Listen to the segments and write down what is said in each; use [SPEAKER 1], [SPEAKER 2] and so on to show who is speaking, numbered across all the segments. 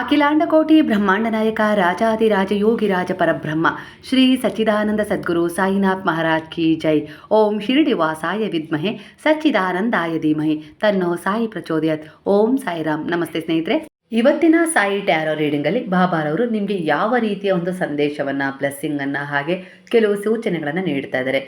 [SPEAKER 1] ಅಖಿಲಾಂಡಕೋಟಿ ಬ್ರಹ್ಮಾಂಡ ನಾಯಕ ರಾಜಾದಿರಾಜ ಯೋಗಿರಾಜ ಪರಬ್ರಹ್ಮ, ಶ್ರೀ ಸಚ್ಚಿದಾನಂದ ಸದ್ಗುರು ಸಾಯಿನಾಥ್ ಮಹಾರಾಜ್ ಕಿ ಜೈ. ಓಂ ಶಿರಡಿ ವಾಸಾಯ ವಿದ್ಮಹೆ, ಸಚ್ಚಿದಾನಂದಾಯ ಧೀಮಹಿ. ತನ್ನೋ ಸಾಯಿ ಪ್ರಚೋದಯತ್. ಓಂ ಸಾಯಿರಾಮ್. ನಮಸ್ತೆ ಸ್ನೇಹಿತರೆ. ಇವತ್ತಿನ ಸಾಯಿ ಟ್ಯಾರೋ ರೀಡಿಂಗಲ್ಲಿ ಬಾಬಾರವರು ನಿಮಗೆ ಯಾವ ರೀತಿಯ ಒಂದು ಸಂದೇಶವನ್ನು, ಬ್ಲೆಸ್ಸಿಂಗನ್ನು ಹಾಗೆ ಕೆಲವು ಸೂಚನೆಗಳನ್ನು ನೀಡ್ತಾ ಇದ್ದಾರೆ.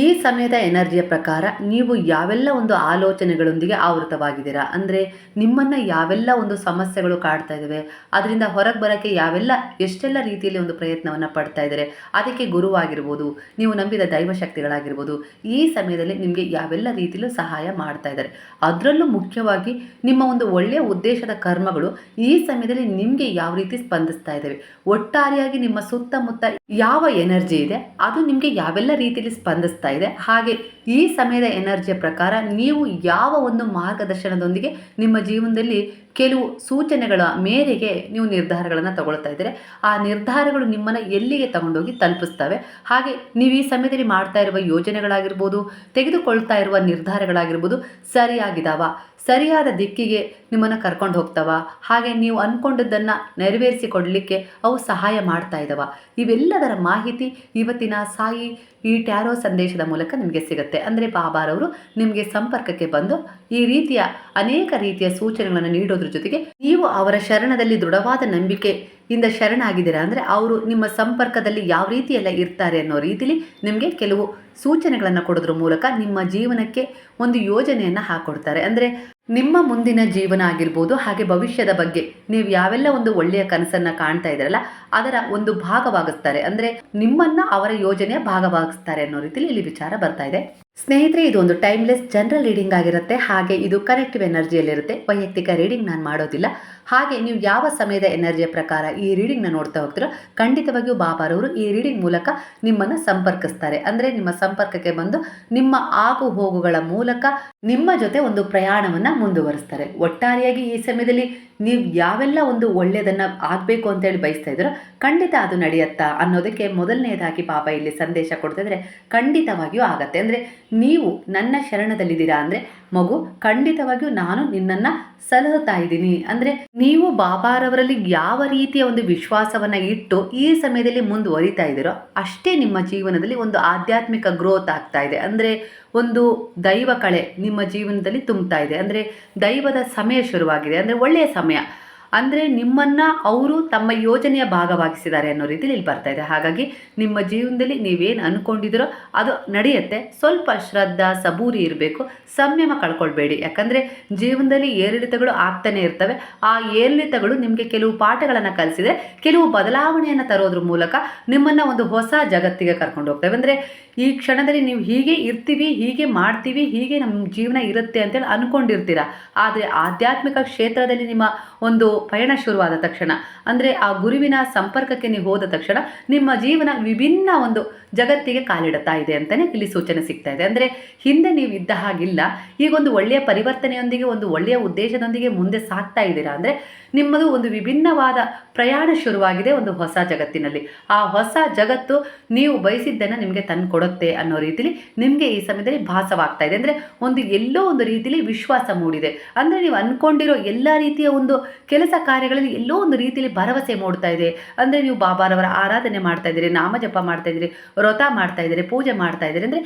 [SPEAKER 1] ಈ ಸಮಯದ ಎನರ್ಜಿಯ ಪ್ರಕಾರ ನೀವು ಯಾವೆಲ್ಲ ಒಂದು ಆಲೋಚನೆಗಳೊಂದಿಗೆ ಆವೃತವಾಗಿದ್ದೀರಾ? ಅಂದರೆ ನಿಮ್ಮನ್ನು ಯಾವೆಲ್ಲ ಒಂದು ಸಮಸ್ಯೆಗಳು ಕಾಡ್ತಾ ಇದ್ದಾವೆ ಅದರಿಂದ ಹೊರಗೆ ಬರೋಕ್ಕೆ ಯಾವೆಲ್ಲ, ಎಷ್ಟೆಲ್ಲ ರೀತಿಯಲ್ಲಿ ಒಂದು ಪ್ರಯತ್ನವನ್ನು ಪಡ್ತಾ ಇದ್ದಾರೆ ಅದಕ್ಕೆ ಗುರುವಾಗಿರ್ಬೋದು, ನೀವು ನಂಬಿದ ದೈವಶಕ್ತಿಗಳಾಗಿರ್ಬೋದು ಈ ಸಮಯದಲ್ಲಿ ನಿಮಗೆ ಯಾವೆಲ್ಲ ರೀತಿಯಲ್ಲೂ ಸಹಾಯ ಮಾಡ್ತಾ ಇದ್ದಾರೆ ಅದರಲ್ಲೂ ಮುಖ್ಯವಾಗಿ ನಿಮ್ಮ ಒಂದು ಒಳ್ಳೆಯ ಉದ್ದೇಶದ ಕರ್ಮಗಳು ಈ ಸಮಯದಲ್ಲಿ ನಿಮಗೆ ಯಾವ ರೀತಿ ಸ್ಪಂದಿಸ್ತಾ ಇದ್ದಾವೆ ಒಟ್ಟಾರೆಯಾಗಿ ನಿಮ್ಮ ಸುತ್ತಮುತ್ತ ಯಾವ ಎನರ್ಜಿ ಇದೆ? ಅದು ನಿಮಗೆ ಯಾವೆಲ್ಲ ರೀತಿಯಲ್ಲಿ ಸ್ಪಂದಿಸ್ತಾ ಇದೆ. ಹಾಗೆ ಈ ಸಮಯದ ಎನರ್ಜಿಯ ಪ್ರಕಾರ ನೀವು ಯಾವ ಒಂದು ಮಾರ್ಗದರ್ಶನದೊಂದಿಗೆ ನಿಮ್ಮ ಜೀವನದಲ್ಲಿ ಕೆಲವು ಸೂಚನೆಗಳ ಮೇರೆಗೆ ನೀವು ನಿರ್ಧಾರಗಳನ್ನು ತಗೊಳ್ತಾ ಇದ್ದೀರಿ. ಆ ನಿರ್ಧಾರಗಳು ನಿಮ್ಮನ್ನು ಎಲ್ಲಿಗೆ ತಗೊಂಡೋಗಿ ತಲುಪಿಸ್ತವೆ? ಹಾಗೆ ನೀವು ಈ ಸಮಯದಲ್ಲಿ ಮಾಡ್ತಾ ಇರುವ ಯೋಜನೆಗಳಾಗಿರ್ಬೋದು, ತೆಗೆದುಕೊಳ್ತಾ ಇರುವ ನಿರ್ಧಾರಗಳಾಗಿರ್ಬೋದು ಸರಿಯಾಗಿದ್ದಾವ ಸರಿಯಾದ ದಿಕ್ಕಿಗೆ ನಿಮ್ಮನ್ನು ಕರ್ಕೊಂಡು ಹೋಗ್ತಾವ. ಹಾಗೆ ನೀವು ಅಂದ್ಕೊಂಡದ್ದನ್ನು ನೆರವೇರಿಸಿಕೊಡಲಿಕ್ಕೆ ಅವು ಸಹಾಯ ಮಾಡ್ತಾ ಇದ್ದಾವ ಇವೆಲ್ಲದರ ಮಾಹಿತಿ ಇವತ್ತಿನ ಸಾಯಿ ಈ ಟ್ಯಾರೋ ಸಂದೇಶದ ಮೂಲಕ ನಿಮಗೆ ಸಿಗುತ್ತೆ. ಅಂದರೆ ಬಾಬಾರವರು ನಿಮಗೆ ಸಂಪರ್ಕಕ್ಕೆ ಬಂದು ಈ ರೀತಿಯ ಅನೇಕ ರೀತಿಯ ಸೂಚನೆಗಳನ್ನು ನೀಡೋದ್ರ ಜೊತೆಗೆ ನೀವು ಅವರ ಶರಣದಲ್ಲಿ ದೃಢವಾದ ನಂಬಿಕೆ ಇಂದ ಶರಣಾಗಿದ್ದೀರಾ ಅಂದರೆ ಅವರು ನಿಮ್ಮ ಸಂಪರ್ಕದಲ್ಲಿ ಯಾವ ರೀತಿಯೆಲ್ಲ ಇರ್ತಾರೆ ಅನ್ನೋ ರೀತಿಲಿ ನಿಮಗೆ ಕೆಲವು ಸೂಚನೆಗಳನ್ನು ಕೊಡೋದ್ರ ಮೂಲಕ ನಿಮ್ಮ ಜೀವನಕ್ಕೆ ಒಂದು ಯೋಜನೆಯನ್ನು ಹಾಕೊಡ್ತಾರೆ. ಅಂದರೆ ನಿಮ್ಮ ಮುಂದಿನ ಜೀವನ ಆಗಿರ್ಬೋದು, ಹಾಗೆ ಭವಿಷ್ಯದ ಬಗ್ಗೆ ನೀವು ಯಾವೆಲ್ಲ ಒಂದು ಒಳ್ಳೆಯ ಕನಸನ್ನು ಕಾಣ್ತಾ ಇದ್ದೀರಲ್ಲ, ಅದರ ಒಂದು ಭಾಗವಾಗಿಸ್ತಾರೆ. ಅಂದರೆ ನಿಮ್ಮನ್ನ ಅವರ ಯೋಜನೆಯ ಭಾಗವಾಗಿಸ್ತಾರೆ ಅನ್ನೋ ರೀತಿಲಿ ಇಲ್ಲಿ ವಿಚಾರ ಬರ್ತಾ ಇದೆ. ಸ್ನೇಹಿತರೆ, ಇದು ಒಂದು ಟೈಮ್ಲೆಸ್ ಜನರಲ್ ರೀಡಿಂಗ್ ಆಗಿರುತ್ತೆ. ಹಾಗೆ ಇದು ಕನೆಕ್ಟಿವ್ ಎನರ್ಜಿಯಲ್ಲಿರುತ್ತೆ ವೈಯಕ್ತಿಕ ರೀಡಿಂಗ್ ನಾನು ಮಾಡೋದಿಲ್ಲ. ಹಾಗೆ ನೀವು ಯಾವ ಸಮಯದ ಎನರ್ಜಿಯ ಪ್ರಕಾರ ಈ ರೀಡಿಂಗ್ನ ನೋಡ್ತಾ ಹೋಗ್ತೀರೋ, ಖಂಡಿತವಾಗಿಯೂ ಬಾಬಾರವರು ಈ ರೀಡಿಂಗ್ ಮೂಲಕ ನಿಮ್ಮನ್ನು ಸಂಪರ್ಕಿಸ್ತಾರೆ. ಅಂದರೆ ನಿಮ್ಮ ಸಂಪರ್ಕಕ್ಕೆ ಬಂದು ನಿಮ್ಮ ಆಗು ಹೋಗುಗಳ ಮೂಲಕ ನಿಮ್ಮ ಜೊತೆ ಒಂದು ಪ್ರಯಾಣವನ್ನು ಮುಂದುವರಿಸ್ತಾರೆ. ಒಟ್ಟಾರೆಯಾಗಿ ಈ ಸಮಯದಲ್ಲಿ ನೀವು ಯಾವೆಲ್ಲ ಒಂದು ಒಳ್ಳೆಯದನ್ನು ಆಗಬೇಕು ಅಂತೇಳಿ ಬಯಸ್ತಾ ಇದ್ದೀರೋ, ಖಂಡಿತ ಅದು ನಡೆಯುತ್ತಾ ಅನ್ನೋದಕ್ಕೆ ಮೊದಲನೇದಾಗಿ ಪಾಪ ಇಲ್ಲಿ ಸಂದೇಶ ಕೊಡ್ತಿದ್ರೆ ಖಂಡಿತವಾಗಿಯೂ ಆಗತ್ತೆ. ಅಂದರೆ ನೀವು ನನ್ನ ಶರಣದಲ್ಲಿದ್ದೀರಾ ಅಂದರೆ ಮಗು, ಖಂಡಿತವಾಗಿಯೂ ನಾನು ನಿನ್ನನ್ನು ಸಲಹುತ್ತಾ ಇದ್ದೀನಿ. ಅಂದರೆ ನೀವು ಬಾಬಾರವರಲ್ಲಿ ಯಾವ ರೀತಿಯ ಒಂದು ವಿಶ್ವಾಸವನ್ನು ಇಟ್ಟು ಈ ಸಮಯದಲ್ಲಿ ಮುಂದುವರಿತಾ ಇದ್ದೀರೋ ಅಷ್ಟೇ ನಿಮ್ಮ ಜೀವನದಲ್ಲಿ ಒಂದು ಆಧ್ಯಾತ್ಮಿಕ ಗ್ರೋತ್ ಆಗ್ತಾ ಇದೆ. ಅಂದರೆ ಒಂದು ದೈವ ಕಳೆ ನಿಮ್ಮ ಜೀವನದಲ್ಲಿ ತುಂಬ್ತಾ ಇದೆ. ಅಂದರೆ ದೈವದ ಸಮಯ ಶುರುವಾಗಿದೆ. ಅಂದರೆ ಒಳ್ಳೆಯ ಸಮಯ. ಅಂದರೆ ನಿಮ್ಮನ್ನು ಅವರು ತಮ್ಮ ಯೋಜನೆಯ ಭಾಗವಾಗಿಸಿದ್ದಾರೆ ಅನ್ನೋ ರೀತಿಯಲ್ಲಿ ಇಲ್ಲಿ ಬರ್ತಾ ಇದೆ. ಹಾಗಾಗಿ ನಿಮ್ಮ ಜೀವನದಲ್ಲಿ ನೀವೇನು ಅಂದ್ಕೊಂಡಿದ್ದೀರೋ ಅದು ನಡೆಯುತ್ತೆ. ಸ್ವಲ್ಪ ಶ್ರದ್ಧಾ, ಸಬೂರಿ ಇರಬೇಕು. ಸಂಯಮ ಕಳ್ಕೊಳ್ಬೇಡಿ. ಯಾಕಂದರೆ ಜೀವನದಲ್ಲಿ ಏರಿಳಿತಗಳು ಆಗ್ತಾನೆ ಇರ್ತವೆ. ಆ ಏರಿಳಿತಗಳು ನಿಮಗೆ ಕೆಲವು ಪಾಠಗಳನ್ನು ಕಲಿಸಿದರೆ, ಕೆಲವು ಬದಲಾವಣೆಯನ್ನು ತರೋದ್ರ ಮೂಲಕ ನಿಮ್ಮನ್ನು ಒಂದು ಹೊಸ ಜಗತ್ತಿಗೆ ಕರ್ಕೊಂಡು ಹೋಗ್ತವೆ. ಅಂದರೆ ಈ ಕ್ಷಣದಲ್ಲಿ ನೀವು ಹೀಗೆ ಇರ್ತೀವಿ, ಹೀಗೆ ಮಾಡ್ತೀವಿ, ಹೀಗೆ ನಮ್ಮ ಜೀವನ ಇರುತ್ತೆ ಅಂತೇಳಿ ಅಂದ್ಕೊಂಡಿರ್ತೀರ ಆದರೆ ಆಧ್ಯಾತ್ಮಿಕ ಕ್ಷೇತ್ರದಲ್ಲಿ ನಿಮ್ಮ ಒಂದು ಪಯಣ ಶುರುವಾದ ತಕ್ಷಣ. ಅಂದರೆ ಆ ಗುರುವಿನ ಸಂಪರ್ಕಕ್ಕೆ ನೀವು ಹೋದ ತಕ್ಷಣ ನಿಮ್ಮ ಜೀವನ ವಿಭಿನ್ನ ಒಂದು ಜಗತ್ತಿಗೆ ಕಾಲಿಡುತ್ತಾ ಇದೆ ಅಂತಲೇ ಇಲ್ಲಿ ಸೂಚನೆ ಸಿಗ್ತಾ ಇದೆ. ಅಂದರೆ ಹಿಂದೆ ನೀವು ಇದ್ದ ಹಾಗಿಲ್ಲ, ಈಗ ಒಂದು ಒಳ್ಳೆಯ ಪರಿವರ್ತನೆಯೊಂದಿಗೆ, ಒಂದು ಒಳ್ಳೆಯ ಉದ್ದೇಶದೊಂದಿಗೆ ಮುಂದೆ ಸಾಗ್ತಾ ಇದ್ದೀರಾ? ಅಂದರೆ ನಿಮ್ಮದು ಒಂದು ವಿಭಿನ್ನವಾದ ಪ್ರಯಾಣ ಶುರುವಾಗಿದೆ ಒಂದು ಹೊಸ ಜಗತ್ತಿನಲ್ಲಿ. ಆ ಹೊಸ ಜಗತ್ತು ನೀವು ಬಯಸಿದ್ದನ್ನು ನಿಮಗೆ ತಂದು ಕೊಡುತ್ತೆ ಅನ್ನೋ ರೀತಿಲಿ ನಿಮಗೆ ಈ ಸಮಯದಲ್ಲಿ ಭಾಸವಾಗ್ತಾ ಇದೆ. ಅಂದರೆ ಒಂದು ಎಲ್ಲೋ ಒಂದು ರೀತಿಲಿ ವಿಶ್ವಾಸ ಮೂಡಿದೆ. ಅಂದರೆ ನೀವು ಅಂದ್ಕೊಂಡಿರೋ ಎಲ್ಲ ರೀತಿಯ ಒಂದು ಕೆಲಸ ಕಾರ್ಯಗಳಲ್ಲಿ ಎಲ್ಲೋ ಒಂದು ರೀತಿಯಲ್ಲಿ ಭರವಸೆ ಮೂಡ್ತಾ ಇದೆ. ಅಂದರೆ ನೀವು ಬಾಬಾರವರ ಆರಾಧನೆ ಮಾಡ್ತಾ ಇದ್ದೀರಿ, ನಾಮಜಪ ಮಾಡ್ತಾ ಇದ್ದೀರಿ, ವ್ರತ ಮಾಡ್ತಾ ಇದ್ದೀರಿ, ಪೂಜೆ ಮಾಡ್ತಾ ಇದ್ದೀರಿ. ಅಂದರೆ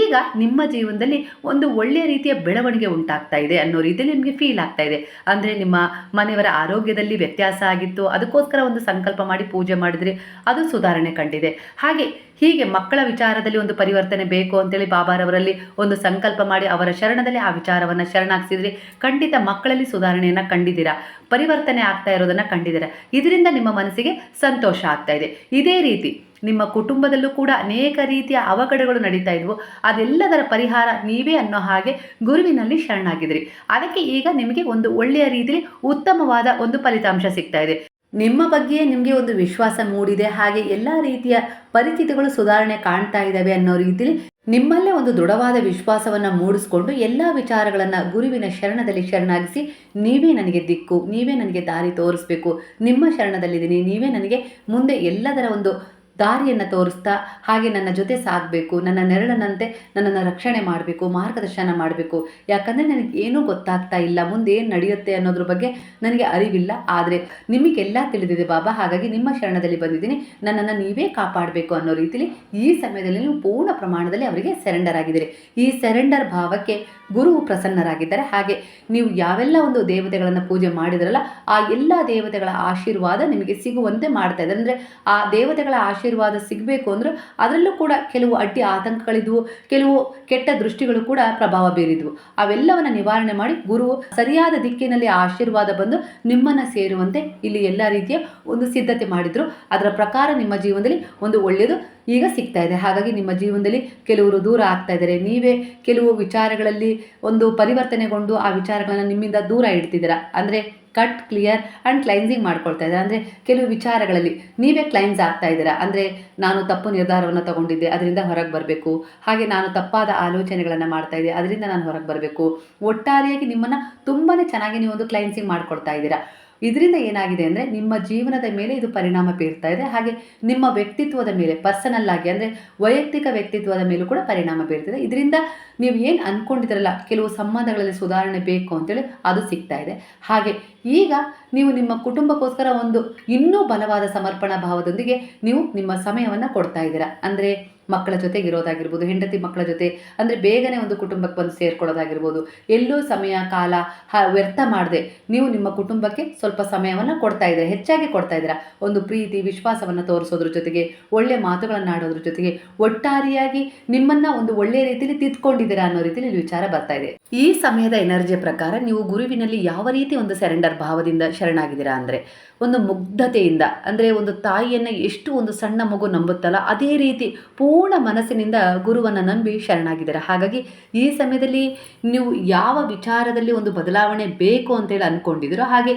[SPEAKER 1] ಈಗ ನಿಮ್ಮ ಜೀವನದಲ್ಲಿ ಒಂದು ಒಳ್ಳೆಯ ರೀತಿಯ ಬೆಳವಣಿಗೆ ಉಂಟಾಗ್ತಾ ಇದೆ ಅನ್ನೋ ರೀತಿಯಲ್ಲಿ ನಿಮಗೆ ಫೀಲ್ ಆಗ್ತಾ ಇದೆ. ಅಂದರೆ ನಿಮ್ಮ ಮನೆಯವರ ಆರೋಗ್ಯದಲ್ಲಿ ವ್ಯತ್ಯಾಸ ಆಗಿತ್ತು, ಅದಕ್ಕೋಸ್ಕರ ಒಂದು ಸಂಕಲ್ಪ ಮಾಡಿ ಪೂಜೆ ಮಾಡಿದ್ರಿ, ಅದು ಸುಧಾರಣೆ ಕಂಡಿದೆ. ಹಾಗೆ ಹೀಗೆ ಮಕ್ಕಳ ವಿಚಾರದಲ್ಲಿ ಒಂದು ಪರಿವರ್ತನೆ ಬೇಕು ಅಂತೇಳಿ ಬಾಬಾರವರಲ್ಲಿ ಒಂದು ಸಂಕಲ್ಪ ಮಾಡಿ ಅವರ ಶರಣದಲ್ಲಿ ಆ ವಿಚಾರವನ್ನು ಶರಣಾಗಿಸಿದ್ರಿ. ಖಂಡಿತ ಮಕ್ಕಳಲ್ಲಿ ಸುಧಾರಣೆಯನ್ನು ಕಂಡಿದ್ದೀರಾ? ಪರಿವರ್ತನೆ ಆಗ್ತಾ ಇರೋದನ್ನು ಕಂಡಿದ್ದೀರಾ? ಇದರಿಂದ ನಿಮ್ಮ ಮನಸ್ಸಿಗೆ ಸಂತೋಷ ಆಗ್ತಾ ಇದೆ. ಇದೇ ರೀತಿ ನಿಮ್ಮ ಕುಟುಂಬದಲ್ಲೂ ಕೂಡ ಅನೇಕ ರೀತಿಯ ಅವಘಡಗಳು ನಡೀತಾ ಇದ್ವು. ಅದೆಲ್ಲದರ ಪರಿಹಾರ ನೀವೇ ಅನ್ನೋ ಹಾಗೆ ಗುರುವಿನಲ್ಲಿ ಶರಣಾಗಿದ್ರಿ. ಅದಕ್ಕೆ ಈಗ ನಿಮಗೆ ಒಂದು ಒಳ್ಳೆಯ ರೀತಿಯಲ್ಲಿ ಉತ್ತಮವಾದ ಒಂದು ಫಲಿತಾಂಶ ಸಿಗ್ತಾ ಇದೆ. ನಿಮ್ಮ ಬಗ್ಗೆ ನಿಮಗೆ ಒಂದು ವಿಶ್ವಾಸ ಮೂಡಿದೆ, ಹಾಗೆ ಎಲ್ಲ ರೀತಿಯ ಪರಿಸ್ಥಿತಿಗಳು ಸುಧಾರಣೆ ಕಾಣ್ತಾ ಇದ್ದಾವೆ ಅನ್ನೋ ರೀತಿಯಲ್ಲಿ ನಿಮ್ಮಲ್ಲೇ ಒಂದು ದೃಢವಾದ ವಿಶ್ವಾಸವನ್ನು ಮೂಡಿಸಿಕೊಂಡು ಎಲ್ಲ ವಿಚಾರಗಳನ್ನು ಗುರುವಿನ ಶರಣದಲ್ಲಿ ಶರಣಾಗಿಸಿ, ನೀವೇ ನನಗೆ ದಿಕ್ಕು, ನೀವೇ ನನಗೆ ದಾರಿ ತೋರಿಸ್ಬೇಕು, ನಿಮ್ಮ ಶರಣದಲ್ಲಿದ್ದೀನಿ, ನೀವೇ ನನಗೆ ಮುಂದೆ ಎಲ್ಲದರ ಒಂದು ದಾರಿಯನ್ನು ತೋರಿಸ್ತಾ ಹಾಗೆ ನನ್ನ ಜೊತೆ ಸಾಗಬೇಕು, ನನ್ನ ನೆರಳನಂತೆ ನನ್ನನ್ನು ರಕ್ಷಣೆ ಮಾಡಬೇಕು, ಮಾರ್ಗದರ್ಶನ ಮಾಡಬೇಕು. ಯಾಕಂದರೆ ನನಗೆ ಏನೂ ಗೊತ್ತಾಗ್ತಾ ಇಲ್ಲ, ಮುಂದೆ ಏನು ನಡೆಯುತ್ತೆ ಅನ್ನೋದ್ರ ಬಗ್ಗೆ ನನಗೆ ಅರಿವಿಲ್ಲ. ಆದರೆ ನಿಮಗೆಲ್ಲ ತಿಳಿದಿದೆ ಬಾಬಾ, ಹಾಗಾಗಿ ನಿಮ್ಮ ಶರಣದಲ್ಲಿ ಬಂದಿದ್ದೀನಿ. ನನ್ನನ್ನು ನೀವೇ ಕಾಪಾಡಬೇಕು ಅನ್ನೋ ರೀತಿಯಲ್ಲಿ ಈ ಸಮಯದಲ್ಲಿ ನೀವು ಪೂರ್ಣ ಪ್ರಮಾಣದಲ್ಲಿ ಅವರಿಗೆ ಸೆರೆಂಡರ್ ಆಗಿದ್ದೀರಿ. ಈ ಸೆರೆಂಡರ್ ಭಾವಕ್ಕೆ ಗುರು ಪ್ರಸನ್ನರಾಗಿದ್ದಾರೆ. ಹಾಗೆ ನೀವು ಯಾವೆಲ್ಲ ಒಂದು ದೇವತೆಗಳನ್ನು ಪೂಜೆ ಮಾಡಿದ್ರಲ್ಲ, ಆ ಎಲ್ಲ ದೇವತೆಗಳ ಆಶೀರ್ವಾದ ನಿಮಗೆ ಸಿಗುವಂತೆ ಮಾಡ್ತಾ ಇದ್ದಾರೆ. ಅಂದರೆ ಆ ದೇವತೆಗಳ ಆಶೀರ್ವಾದ ಸಿಗಬೇಕು ಅಂದ್ರೆ ಅದರಲ್ಲೂ ಕೂಡ ಕೆಲವು ಅಡ್ಡಿ ಆತಂಕಗಳಿದ್ವು, ಕೆಲವು ಕೆಟ್ಟ ದೃಷ್ಟಿಗಳು ಕೂಡ ಪ್ರಭಾವ ಬೀರಿದ್ವು. ಅವೆಲ್ಲವನ್ನ ನಿವಾರಣೆ ಮಾಡಿ ಗುರು ಸರಿಯಾದ ದಿಕ್ಕಿನಲ್ಲಿ ಆಶೀರ್ವಾದ ಬಂದು ನಿಮ್ಮನ್ನ ಸೇರುವಂತೆ ಇಲ್ಲಿ ಎಲ್ಲ ರೀತಿಯ ಒಂದು ಸಿದ್ಧತೆ ಮಾಡಿದ್ರು. ಅದರ ಪ್ರಕಾರ ನಿಮ್ಮ ಜೀವನದಲ್ಲಿ ಒಂದು ಒಳ್ಳೆಯದು ಈಗ ಸಿಗ್ತಾ ಇದೆ. ಹಾಗಾಗಿ ನಿಮ್ಮ ಜೀವನದಲ್ಲಿ ಕೆಲವರು ದೂರ ಆಗ್ತಾ ಇದ್ದಾರೆ. ನೀವೇ ಕೆಲವು ವಿಚಾರಗಳಲ್ಲಿ ಒಂದು ಪರಿವರ್ತನೆಗೊಂಡು ಆ ವಿಚಾರಗಳನ್ನು ನಿಮ್ಮಿಂದ ದೂರ ಇಡ್ತಿದ್ದೀರಾ? ಅಂದರೆ ಕಟ್ ಕ್ಲಿಯರ್ ಆ್ಯಂಡ್ ಕ್ಲೈನ್ಸಿಂಗ್ ಮಾಡ್ಕೊಳ್ತಾ ಇದ್ದಾರೆ. ಅಂದರೆ ಕೆಲವು ವಿಚಾರಗಳಲ್ಲಿ ನೀವೇ ಕ್ಲೈನ್ಸ್ ಆಗ್ತಾ ಇದ್ದೀರಾ? ಅಂದರೆ ನಾನು ತಪ್ಪು ನಿರ್ಧಾರವನ್ನು ತಗೊಂಡಿದ್ದೆ, ಅದರಿಂದ ಹೊರಗೆ ಬರಬೇಕು. ಹಾಗೆ ನಾನು ತಪ್ಪಾದ ಆಲೋಚನೆಗಳನ್ನು ಮಾಡ್ತಾ ಇದ್ದೆ, ಅದರಿಂದ ನಾನು ಹೊರಗೆ ಬರಬೇಕು. ಒಟ್ಟಾರೆಯಾಗಿ ನಿಮ್ಮನ್ನು ತುಂಬಾ ಚೆನ್ನಾಗಿ ನೀವು ಒಂದು ಕ್ಲೈನ್ಸಿಂಗ್ ಮಾಡ್ಕೊಳ್ತಾ ಇದ್ದೀರಾ? ಇದರಿಂದ ಏನಾಗಿದೆ ಅಂದರೆ ನಿಮ್ಮ ಜೀವನದ ಮೇಲೆ ಇದು ಪರಿಣಾಮ ಬೀರ್ತಾ ಇದೆ. ಹಾಗೆ ನಿಮ್ಮ ವ್ಯಕ್ತಿತ್ವದ ಮೇಲೆ ಪರ್ಸನಲ್ ಆಗಿ ಅಂದರೆ ವೈಯಕ್ತಿಕ ವ್ಯಕ್ತಿತ್ವದ ಮೇಲೂ ಕೂಡ ಪರಿಣಾಮ ಬೀರ್ತಿದೆ ಇದರಿಂದ ನೀವು ಏನು ಅಂದ್ಕೊಂಡಿದ್ರಲ್ಲ ಕೆಲವು ಸಂಬಂಧಗಳಲ್ಲಿ ಸುಧಾರಣೆ ಬೇಕು ಅಂತೇಳಿ ಅದು ಸಿಗ್ತಾ ಇದೆ. ಹಾಗೆ ಈಗ ನೀವು ನಿಮ್ಮ ಕುಟುಂಬಕ್ಕೋಸ್ಕರ ಒಂದು ಇನ್ನೂ ಬಲವಾದ ಸಮರ್ಪಣಾ ಭಾವದೊಂದಿಗೆ ನೀವು ನಿಮ್ಮ ಸಮಯವನ್ನು ಕೊಡ್ತಾ ಇದ್ದೀರಾ. ಅಂದರೆ ಮಕ್ಕಳ ಜೊತೆಗೆ ಇರೋದಾಗಿರ್ಬೋದು, ಹೆಂಡತಿ ಮಕ್ಕಳ ಜೊತೆ, ಅಂದರೆ ಬೇಗನೆ ಒಂದು ಕುಟುಂಬಕ್ಕೆ ಬಂದು ಸೇರ್ಕೊಳ್ಳೋದಾಗಿರ್ಬೋದು, ಎಲ್ಲೂ ಸಮಯ, ಕಾಲ ಹ, ವ್ಯರ್ಥ ಮಾಡದೆ ನೀವು ನಿಮ್ಮ ಕುಟುಂಬಕ್ಕೆ ಸ್ವಲ್ಪ ಸಮಯವನ್ನು ಕೊಡ್ತಾ ಇದ್ದೀರಾ, ಹೆಚ್ಚಾಗಿ ಕೊಡ್ತಾ ಇದ್ದೀರಾ. ಒಂದು ಪ್ರೀತಿ, ವಿಶ್ವಾಸವನ್ನು ತೋರಿಸೋದ್ರ ಜೊತೆಗೆ, ಒಳ್ಳೆ ಮಾತುಗಳನ್ನು ಆಡೋದ್ರ ಜೊತೆಗೆ, ಒಟ್ಟಾರೆಯಾಗಿ ನಿಮ್ಮನ್ನು ಒಂದು ಒಳ್ಳೆಯ ರೀತಿಯಲ್ಲಿ ತಿದ್ಕೊಂಡಿದ್ದೀರಾ ಅನ್ನೋ ರೀತಿಯಲ್ಲಿ ವಿಚಾರ ಬರ್ತಾ ಇದೆ. ಈ ಸಮಯದ ಎನರ್ಜಿಯ ಪ್ರಕಾರ ನೀವು ಗುರುವಿನಲ್ಲಿ ಯಾವ ರೀತಿ ಒಂದು ಸೆರೆಂಡರ್ ಭಾವದಿಂದ ಶರಣಾಗಿದ್ದೀರಾ ಅಂದರೆ? ಒಂದು ಮುಗ್ಧತೆಯಿಂದ, ಅಂದರೆ ಒಂದು ತಾಯಿಯನ್ನು ಎಷ್ಟು ಒಂದು ಸಣ್ಣ ಮಗು ನಂಬುತ್ತಲ್ಲ, ಅದೇ ರೀತಿ ಪೂರ್ಣ ಮನಸ್ಸಿನಿಂದ ಗುರುವನ್ನು ನಂಬಿ ಶರಣಾಗಿದ್ದಾರೆ? ಹಾಗಾಗಿ ಈ ಸಮಯದಲ್ಲಿ ನೀವು ಯಾವ ವಿಚಾರದಲ್ಲಿ ಒಂದು ಬದಲಾವಣೆ ಬೇಕು ಅಂತೇಳಿ ಅಂದ್ಕೊಂಡಿದ್ದೀರೋ ಹಾಗೆ,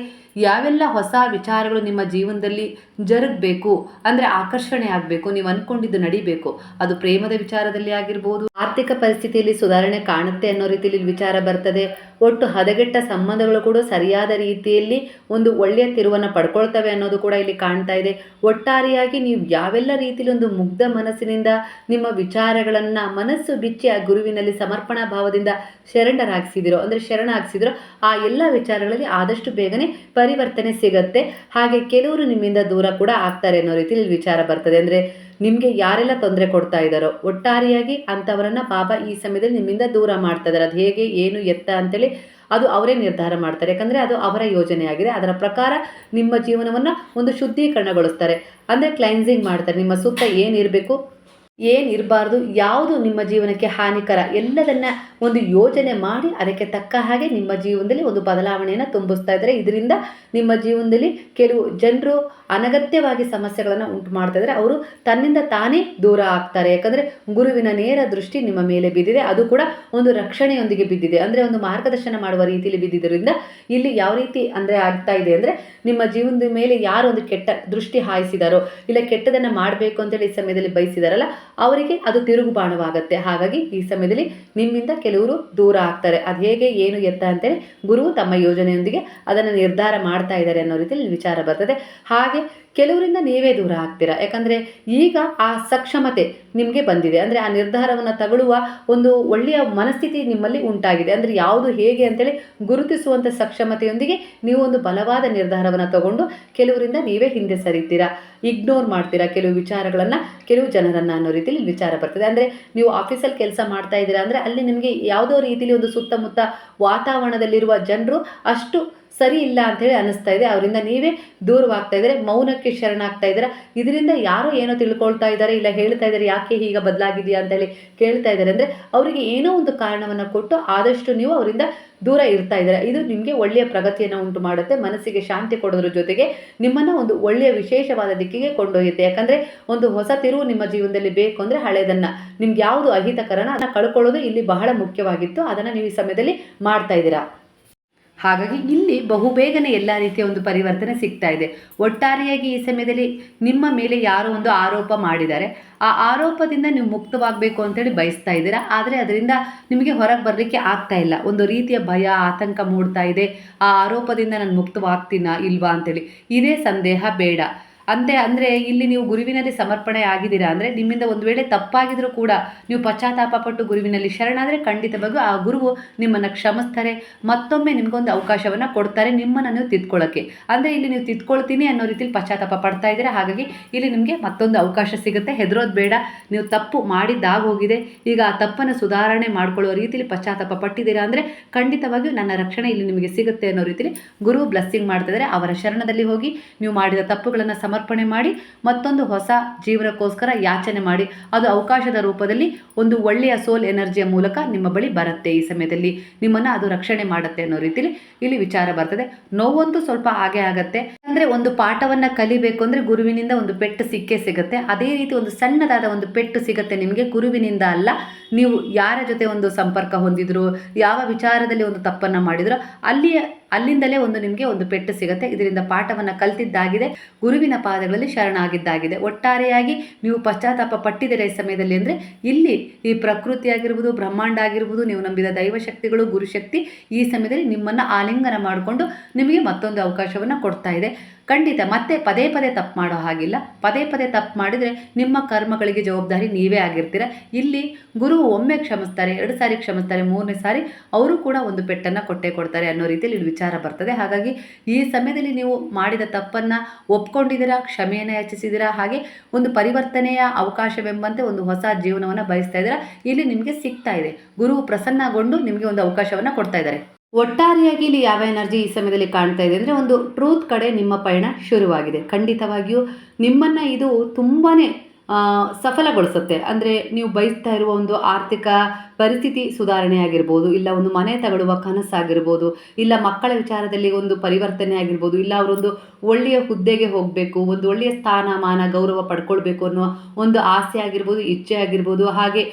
[SPEAKER 1] ಯಾವೆಲ್ಲ ಹೊಸ ವಿಚಾರಗಳು ನಿಮ್ಮ ಜೀವನದಲ್ಲಿ ಜರುಗಬೇಕು. ಅಂದ್ರೆ ಆಕರ್ಷಣೆ ಆಗಬೇಕು. ನೀವು ಅನ್ಕೊಂಡಿದ್ದು ನಡಿಬೇಕು. ಅದು ಪ್ರೇಮದ ವಿಚಾರದಲ್ಲಿ ಆಗಿರ್ಬೋದು. ಆರ್ಥಿಕ ಪರಿಸ್ಥಿತಿಯಲ್ಲಿ ಸುಧಾರಣೆ ಕಾಣುತ್ತೆ ಅನ್ನೋ ರೀತಿಯಲ್ಲಿ ವಿಚಾರ ಬರ್ತದೆ. ಒಟ್ಟು ಹದಗೆಟ್ಟ ಸಂಬಂಧಗಳು ಕೂಡ ಸರಿಯಾದ ರೀತಿಯಲ್ಲಿ ಒಂದು ಒಳ್ಳೆಯ ತಿರುವನ್ನು ಪಡ್ಕೊಳ್ತವೆ ಅನ್ನೋದು ಕೂಡ ಇಲ್ಲಿ ಕಾಣ್ತಾ ಇದೆ. ಒಟ್ಟಾರೆಯಾಗಿ ನೀವು ಯಾವೆಲ್ಲ ರೀತಿಯಲ್ಲಿ ಒಂದು ಮುಗ್ಧ ಮನಸ್ಸಿನಿಂದ ನಿಮ್ಮ ವಿಚಾರಗಳನ್ನು ಮನಸ್ಸು ಬಿಚ್ಚಿ ಆ ಗುರುವಿನಲ್ಲಿ ಸಮರ್ಪಣಾ ಭಾವದಿಂದ ಶರಣರಾಗಿಸಿದಿರೋ, ಅಂದ್ರೆ ಶರಣ ಹಾಕ್ಸಿದಿರೋ ಆ ಎಲ್ಲ ವಿಚಾರಗಳಲ್ಲಿ ಆದಷ್ಟು ಬೇಗನೆ ಪರಿವರ್ತನೆ ಸಿಗತ್ತೆ. ಹಾಗೆ ಕೆಲವರು ನಿಮ್ಮಿಂದ ದೂರ ಕೂಡ ಆಗ್ತಾರೆ ಅನ್ನೋ ರೀತಿಯಲ್ಲಿ ವಿಚಾರ ಬರ್ತದೆ. ಅಂದರೆ ನಿಮಗೆ ಯಾರೆಲ್ಲ ತೊಂದರೆ ಕೊಡ್ತಾ ಇದ್ದಾರೋ, ಒಟ್ಟಾರೆಯಾಗಿ ಅಂತವರನ್ನ ಬಾಬಾ ಈ ಸಮಯದಲ್ಲಿ ನಿಮ್ಮಿಂದ ದೂರ ಮಾಡ್ತಾ ಇದ್ದಾರೆ. ಅದು ಹೇಗೆ, ಏನು ಎತ್ತ ಅಂತೇಳಿ ಅದು ಅವರೇ ನಿರ್ಧಾರ ಮಾಡ್ತಾರೆ. ಯಾಕಂದರೆ ಅದು ಅವರ ಯೋಜನೆ ಆಗಿದೆ ಅದರ ಪ್ರಕಾರ ನಿಮ್ಮ ಜೀವನವನ್ನು ಒಂದು ಶುದ್ಧೀಕರಣಗೊಳಿಸ್ತಾರೆ. ಅಂದರೆ ಕ್ಲೈನ್ಸಿಂಗ್ ಮಾಡ್ತಾರೆ. ನಿಮ್ಮ ಸುತ್ತ ಏನಿರಬೇಕು ಏನಿರಬಾರ್ದು ಯಾವುದು ನಿಮ್ಮ ಜೀವನಕ್ಕೆ ಹಾನಿಕರ ಎಲ್ಲದನ್ನ ಒಂದು ಯೋಜನೆ ಮಾಡಿ ಅದಕ್ಕೆ ತಕ್ಕ ಹಾಗೆ ನಿಮ್ಮ ಜೀವನದಲ್ಲಿ ಒಂದು ಬದಲಾವಣೆಯನ್ನು ತುಂಬಿಸ್ತಾ ಇದ್ದಾರೆ ಇದರಿಂದ ನಿಮ್ಮ ಜೀವನದಲ್ಲಿ ಕೆಲವು ಜನರು ಅನಗತ್ಯವಾಗಿ ಸಮಸ್ಯೆಗಳನ್ನು ಉಂಟು ಮಾಡ್ತಾ ಇದ್ದಾರೆ ಅವರು ತನ್ನಿಂದ ತಾನೇ ದೂರ ಆಗ್ತಾರೆ. ಯಾಕಂದರೆ ಗುರುವಿನ ನೇರ ದೃಷ್ಟಿ ನಿಮ್ಮ ಮೇಲೆ ಬಿದ್ದಿದೆ, ಅದು ಕೂಡ ಒಂದು ರಕ್ಷಣೆಯೊಂದಿಗೆ ಬಿದ್ದಿದೆ. ಅಂದರೆ ಒಂದು ಮಾರ್ಗದರ್ಶನ ಮಾಡುವ ರೀತಿಯಲ್ಲಿ ಬಿದ್ದಿದ್ದರಿಂದ ಇಲ್ಲಿ ಯಾವ ರೀತಿ ಅಂದರೆ ಆಗ್ತಾ ಇದೆ ಅಂದರೆ ನಿಮ್ಮ ಜೀವನದ ಮೇಲೆ ಯಾರು ಒಂದು ಕೆಟ್ಟ ದೃಷ್ಟಿ ಹಾಯಿಸಿದಾರೋ, ಇಲ್ಲ ಕೆಟ್ಟದನ್ನು ಮಾಡಬೇಕು ಅಂತೇಳಿ ಈ ಸಮಯದಲ್ಲಿ ಬಯಸಿದಾರಲ್ಲ ಅವರಿಗೆ ಅದು ತಿರುಗುಬಾಣವಾಗುತ್ತೆ. ಹಾಗಾಗಿ ಈ ಸಮಯದಲ್ಲಿ ನಿಮ್ಮಿಂದ ಕೆಲವರು ದೂರ ಆಗ್ತಾರೆ. ಅದು ಹೇಗೆ, ಏನು ಎತ್ತ ಅಂತೇಳಿ ಗುರು ತಮ್ಮ ಯೋಜನೆಯೊಂದಿಗೆ ಅದನ್ನು ನಿರ್ಧಾರ ಮಾಡ್ತಾ ಇದ್ದಾರೆ ಅನ್ನೋ ರೀತಿಯಲ್ಲಿ ವಿಚಾರ ಬರ್ತದೆ. ಹಾಗೆ ಕೆಲವರಿಂದ ನೀವೇ ದೂರ ಆಗ್ತೀರಾ? ಯಾಕಂದರೆ ಈಗ ಆ ಸಕ್ಷಮತೆ ನಿಮಗೆ ಬಂದಿದೆ. ಅಂದರೆ ಆ ನಿರ್ಧಾರವನ್ನು ತಗೊಳ್ಳುವ ಒಂದು ಒಳ್ಳೆಯ ಮನಸ್ಥಿತಿ ನಿಮ್ಮಲ್ಲಿ ಉಂಟಾಗಿದೆ. ಅಂದರೆ ಯಾವುದು ಹೇಗೆ ಅಂತೇಳಿ ಗುರುತಿಸುವಂಥ ಸಕ್ಷಮತೆಯೊಂದಿಗೆ ನೀವು ಒಂದು ಬಲವಾದ ನಿರ್ಧಾರವನ್ನು ತಗೊಂಡು ಕೆಲವರಿಂದ ನೀವೇ ಹಿಂದೆ ಸರಿತೀರಾ? ಇಗ್ನೋರ್ ಮಾಡ್ತೀರಾ ಕೆಲವು ವಿಚಾರಗಳನ್ನು? ಕೆಲವು ಜನರನ್ನು ಅನ್ನೋ ರೀತಿಯಲ್ಲಿ ವಿಚಾರ ಬರ್ತದೆ. ಅಂದರೆ ನೀವು ಆಫೀಸಲ್ಲಿ ಕೆಲಸ ಮಾಡ್ತಾ ಇದ್ದೀರಾ ಅಂದರೆ ಅಲ್ಲಿ ನಿಮಗೆ ಯಾವುದೋ ರೀತಿಯಲ್ಲಿ ಒಂದು ಸುತ್ತಮುತ್ತ ವಾತಾವರಣದಲ್ಲಿರುವ ಜನರು ಅಷ್ಟು ಸರಿ ಇಲ್ಲ ಅಂತೇಳಿ ಅನ್ನಿಸ್ತಾ ಇದೆ. ಅವರಿಂದ ನೀವೇ ದೂರವಾಗ್ತಾ ಇದ್ದಾರೆ. ಮೌನಕ್ಕೆ ಶರಣಾಗ್ತಾ ಇದ್ದೀರಾ. ಇದರಿಂದ ಯಾರೋ ಏನೋ ತಿಳ್ಕೊಳ್ತಾ ಇದ್ದಾರೆ ಇಲ್ಲ ಹೇಳ್ತಾ ಇದ್ದಾರೆ. ಯಾಕೆ ಈಗ ಬದಲಾಗಿದೆಯಾ ಅಂತೇಳಿ ಕೇಳ್ತಾ ಇದ್ದಾರೆ ಅಂದರೆ ಅವರಿಗೆ ಏನೋ ಒಂದು ಕಾರಣವನ್ನು ಕೊಟ್ಟು ಆದಷ್ಟು ನೀವು ಅವರಿಂದ ದೂರ ಇರ್ತಾ ಇದ್ದಾರೆ. ಇದು ನಿಮಗೆ ಒಳ್ಳೆಯ ಪ್ರಗತಿಯನ್ನು ಉಂಟು ಮಾಡುತ್ತೆ. ಮನಸ್ಸಿಗೆ ಶಾಂತಿ ಕೊಡೋದ್ರ ಜೊತೆಗೆ ನಿಮ್ಮನ್ನು ಒಂದು ಒಳ್ಳೆಯ ವಿಶೇಷವಾದ ದಿಕ್ಕಿಗೆ ಕೊಂಡೊಯ್ಯುತ್ತೆ. ಯಾಕಂದರೆ ಒಂದು ಹೊಸ ತಿರುವು ನಿಮ್ಮ ಜೀವನದಲ್ಲಿ ಬೇಕು ಅಂದರೆ ಹಳೆಯದನ್ನು ನಿಮ್ಗೆ ಯಾವುದು ಅಹಿತಕರನ ಅದನ್ನು ಕಳ್ಕೊಳ್ಳೋದು ಇಲ್ಲಿ ಬಹಳ ಮುಖ್ಯವಾಗಿತ್ತು. ಅದನ್ನು ನೀವು ಈ ಸಮಯದಲ್ಲಿ ಮಾಡ್ತಾ ಇದ್ದೀರಾ? ಹಾಗಾಗಿ ಇಲ್ಲಿ ಬಹುಬೇಗನೆ ಎಲ್ಲ ರೀತಿಯ ಒಂದು ಪರಿವರ್ತನೆ ಸಿಗ್ತಾ ಇದೆ. ಒಟ್ಟಾರೆಯಾಗಿ ಈ ಸಮಯದಲ್ಲಿ ನಿಮ್ಮ ಮೇಲೆ ಯಾರೋ ಒಂದು ಆರೋಪ ಮಾಡಿದ್ದಾರೆ. ಆ ಆರೋಪದಿಂದ ನೀವು ಮುಕ್ತವಾಗಬೇಕು ಅಂತೇಳಿ ಬಯಸ್ತಾ ಇದ್ದೀರಾ? ಆದರೆ ಅದರಿಂದ ನಿಮಗೆ ಹೊರಗೆ ಬರಲಿಕ್ಕೆ ಆಗ್ತಾ ಇಲ್ಲ. ಒಂದು ರೀತಿಯ ಭಯ, ಆತಂಕ ಮೂಡ್ತಾ ಇದೆ. ಆ ಆರೋಪದಿಂದ ನಾನು ಮುಕ್ತವಾಗ್ತೀನಾ ಇಲ್ವಾ ಅಂತೇಳಿ. ಇದೇ ಸಂದೇಹ ಬೇಡ. ಅಂತೆ ಅಂದರೆ ಇಲ್ಲಿ ನೀವು ಗುರುವಿನಲ್ಲಿ ಸಮರ್ಪಣೆ ಆಗಿದ್ದೀರಾ ಅಂದರೆ ನಿಮ್ಮಿಂದ ಒಂದು ವೇಳೆ ತಪ್ಪಾಗಿದ್ರೂ ಕೂಡ ನೀವು ಪಶ್ಚಾತ್ತಾಪ ಪಟ್ಟು ಗುರುವಿನಲ್ಲಿ ಶರಣಾದರೆ ಖಂಡಿತವಾಗೂ ಆ ಗುರುವು ನಿಮ್ಮನ್ನು ಕ್ಷಮಿಸ್ತಾರೆ, ಮತ್ತೊಮ್ಮೆ ನಿಮಗೊಂದು ಅವಕಾಶವನ್ನು ಕೊಡ್ತಾರೆ ನಿಮ್ಮನ್ನು ನೀವು ತಿದ್ಕೊಳ್ಳೋಕ್ಕೆ ಅಂದರೆ ಇಲ್ಲಿ ನೀವು ತಿದ್ಕೊಳ್ತೀನಿ ಅನ್ನೋ ರೀತಿಲಿ ಪಶ್ಚಾತ್ತಾಪ ಪಡ್ತಾ ಇದ್ದೀರಾ, ಹಾಗಾಗಿ ಇಲ್ಲಿ ನಿಮಗೆ ಮತ್ತೊಂದು ಅವಕಾಶ ಸಿಗುತ್ತೆ. ಹೆದರೋದು ಬೇಡ, ನೀವು ತಪ್ಪು ಮಾಡಿದ್ದಾಗೋಗಿದೆ. ಈಗ ಆ ತಪ್ಪನ್ನು ಸುಧಾರಣೆ ಮಾಡ್ಕೊಳ್ಳೋ ರೀತಿಲಿ ಪಶ್ಚಾತ್ತಾಪ ಪಟ್ಟಿದ್ದೀರಾ ಅಂದರೆ ಖಂಡಿತವಾಗಿಯೂ ನನ್ನ ರಕ್ಷಣೆ ಇಲ್ಲಿ ನಿಮಗೆ ಸಿಗುತ್ತೆ ಅನ್ನೋ ರೀತಿಲಿ ಗುರು ಬ್ಲೆಸ್ಸಿಂಗ್ ಮಾಡ್ತಿದ್ದಾರೆ ಅವರ ಶರಣದಲ್ಲಿ ಹೋಗಿ ನೀವು ಮಾಡಿದ ತಪ್ಪುಗಳನ್ನು ಸಮರ್ಪಣೆ ಮಾಡಿ ಮತ್ತೊಂದು ಹೊಸ ಜೀವನಕ್ಕೋಸ್ಕರ ಯಾಚನೆ ಮಾಡಿ. ಅದು ಅವಕಾಶದ ರೂಪದಲ್ಲಿ ಒಂದು ಒಳ್ಳೆಯ ಸೋಲ್ ಎನರ್ಜಿಯ ಮೂಲಕ ನಿಮ್ಮ ಬಳಿ ಬರುತ್ತೆ ಈ ಸಮಯದಲ್ಲಿ. ನಿಮ್ಮನ್ನು ಅದು ರಕ್ಷಣೆ ಮಾಡುತ್ತೆ ಅನ್ನೋ ರೀತಿಲಿ ಇಲ್ಲಿ ವಿಚಾರ ಬರ್ತದೆ. ನೋವಂತೂ ಸ್ವಲ್ಪ ಹಾಗೆ ಆಗುತ್ತೆ. ಅಂದರೆ ಒಂದು ಪಾಠವನ್ನು ಕಲಿಬೇಕು ಅಂದರೆ ಗುರುವಿನಿಂದ ಒಂದು ಪೆಟ್ಟು ಸಿಕ್ಕೇ ಸಿಗುತ್ತೆ. ಅದೇ ರೀತಿ ಒಂದು ಸಣ್ಣದಾದ ಒಂದು ಪೆಟ್ಟು ಸಿಗುತ್ತೆ ನಿಮಗೆ ಗುರುವಿನಿಂದ ಅಲ್ಲ. ನೀವು ಯಾರ ಜೊತೆ ಒಂದು ಸಂಪರ್ಕ ಹೊಂದಿದ್ರು, ಯಾವ ವಿಚಾರದಲ್ಲಿ ಒಂದು ತಪ್ಪನ್ನು ಮಾಡಿದ್ರು ಅಲ್ಲಿಯ ಅಲ್ಲಿಂದಲೇ ಒಂದು ನಿಮಗೆ ಒಂದು ಪೆಟ್ಟು ಸಿಗುತ್ತೆ. ಇದರಿಂದ ಪಾಠವನ್ನು ಕಲ್ತಿದ್ದಾಗಿದೆ. ಗುರುವಿನ ಪಾದಗಳಲ್ಲಿ ಶರಣಾಗಿದ್ದಾಗಿದೆ. ಒಟ್ಟಾರೆಯಾಗಿ ನೀವು ಪಶ್ಚಾತ್ತಾಪ ಪಟ್ಟಿದ್ದೀರ ಈ ಸಮಯದಲ್ಲಿ ಅಂದರೆ ಇಲ್ಲಿ ಈ ಪ್ರಕೃತಿ ಆಗಿರ್ಬೋದು, ಬ್ರಹ್ಮಾಂಡ ಆಗಿರ್ಬೋದು, ನೀವು ನಂಬಿದ ದೈವಶಕ್ತಿಗಳು ಗುರುಶಕ್ತಿ ಈ ಸಮಯದಲ್ಲಿ ನಿಮ್ಮನ್ನು ಆಲಿಂಗನ ಮಾಡಿಕೊಂಡು ನಿಮಗೆ ಮತ್ತೊಂದು ಅವಕಾಶವನ್ನು ಕೊಡ್ತಾ ಇದೆ. ಖಂಡಿತ ಮತ್ತೆ ಪದೇ ಪದೇ ತಪ್ಪು ಮಾಡೋ ಹಾಗಿಲ್ಲ. ಪದೇ ಪದೇ ತಪ್ಪು ಮಾಡಿದರೆ ನಿಮ್ಮ ಕರ್ಮಗಳಿಗೆ ಜವಾಬ್ದಾರಿ ನೀವೇ ಆಗಿರ್ತೀರ. ಇಲ್ಲಿ ಗುರು ಒಮ್ಮೆ ಕ್ಷಮಿಸ್ತಾರೆ, ಎರಡು ಸಾರಿ ಕ್ಷಮಿಸ್ತಾರೆ, ಮೂರನೇ ಸಾರಿ ಅವರು ಕೂಡ ಒಂದು ಪೆಟ್ಟನ್ನು ಕೊಟ್ಟೆ ಕೊಡ್ತಾರೆ ಅನ್ನೋ ರೀತಿಯಲ್ಲಿ ವಿಚಾರ ಬರ್ತದೆ. ಹಾಗಾಗಿ ಈ ಸಮಯದಲ್ಲಿ ನೀವು ಮಾಡಿದ ತಪ್ಪನ್ನು ಒಪ್ಕೊಂಡಿದ್ದೀರಾ, ಕ್ಷಮೆಯನ್ನು ಯಾಚಿಸಿದ್ದೀರಾ, ಹಾಗೆ ಒಂದು ಪರಿವರ್ತನೆಯ ಅವಕಾಶವೆಂಬಂತೆ ಒಂದು ಹೊಸ ಜೀವನವನ್ನು ಬಯಸ್ತಾ ಇದ್ದೀರಾ, ಇಲ್ಲಿ ನಿಮಗೆ ಸಿಗ್ತಾ ಇದೆ. ಗುರು ಪ್ರಸನ್ನಗೊಂಡು ನಿಮಗೆ ಒಂದು ಅವಕಾಶವನ್ನು ಕೊಡ್ತಾ ಇದ್ದಾರೆ. ಒಟ್ಟಾರೆಯಾಗಿ ಇಲ್ಲಿ ಯಾವ ಎನರ್ಜಿ ಈ ಸಮಯದಲ್ಲಿ ಕಾಣ್ತಾ ಇದೆ ಅಂದರೆ ಒಂದು ಟ್ರೂತ್ ಕಡೆ ನಿಮ್ಮ ಪಯಣ ಶುರುವಾಗಿದೆ. ಖಂಡಿತವಾಗಿಯೂ ನಿಮ್ಮನ್ನು ಇದು ತುಂಬಾ ಸಫಲಗೊಳಿಸುತ್ತೆ. ಅಂದರೆ ನೀವು ಬಯಸ್ತಾ ಇರುವ ಒಂದು ಆರ್ಥಿಕ ಪರಿಸ್ಥಿತಿ ಸುಧಾರಣೆ ಆಗಿರ್ಬೋದು ಇಲ್ಲ ಒಂದು ಮನೆ ತಗೊಳ್ಳುವ ಕನಸಾಗಿರ್ಬೋದು, ಇಲ್ಲ ಮಕ್ಕಳ ವಿಚಾರದಲ್ಲಿ ಒಂದು ಪರಿವರ್ತನೆ ಆಗಿರ್ಬೋದು, ಇಲ್ಲ ಅವರೊಂದು ಒಳ್ಳೆಯ ಹುದ್ದೆಗೆ ಹೋಗಬೇಕು, ಒಂದು ಒಳ್ಳೆಯ ಸ್ಥಾನಮಾನ, ಗೌರವ ಪಡ್ಕೊಳ್ಬೇಕು ಅನ್ನೋ ಒಂದು ಆಸೆ ಆಗಿರ್ಬೋದು, ಇಚ್ಛೆ ಆಗಿರ್ಬೋದು, ಹಾಗೆ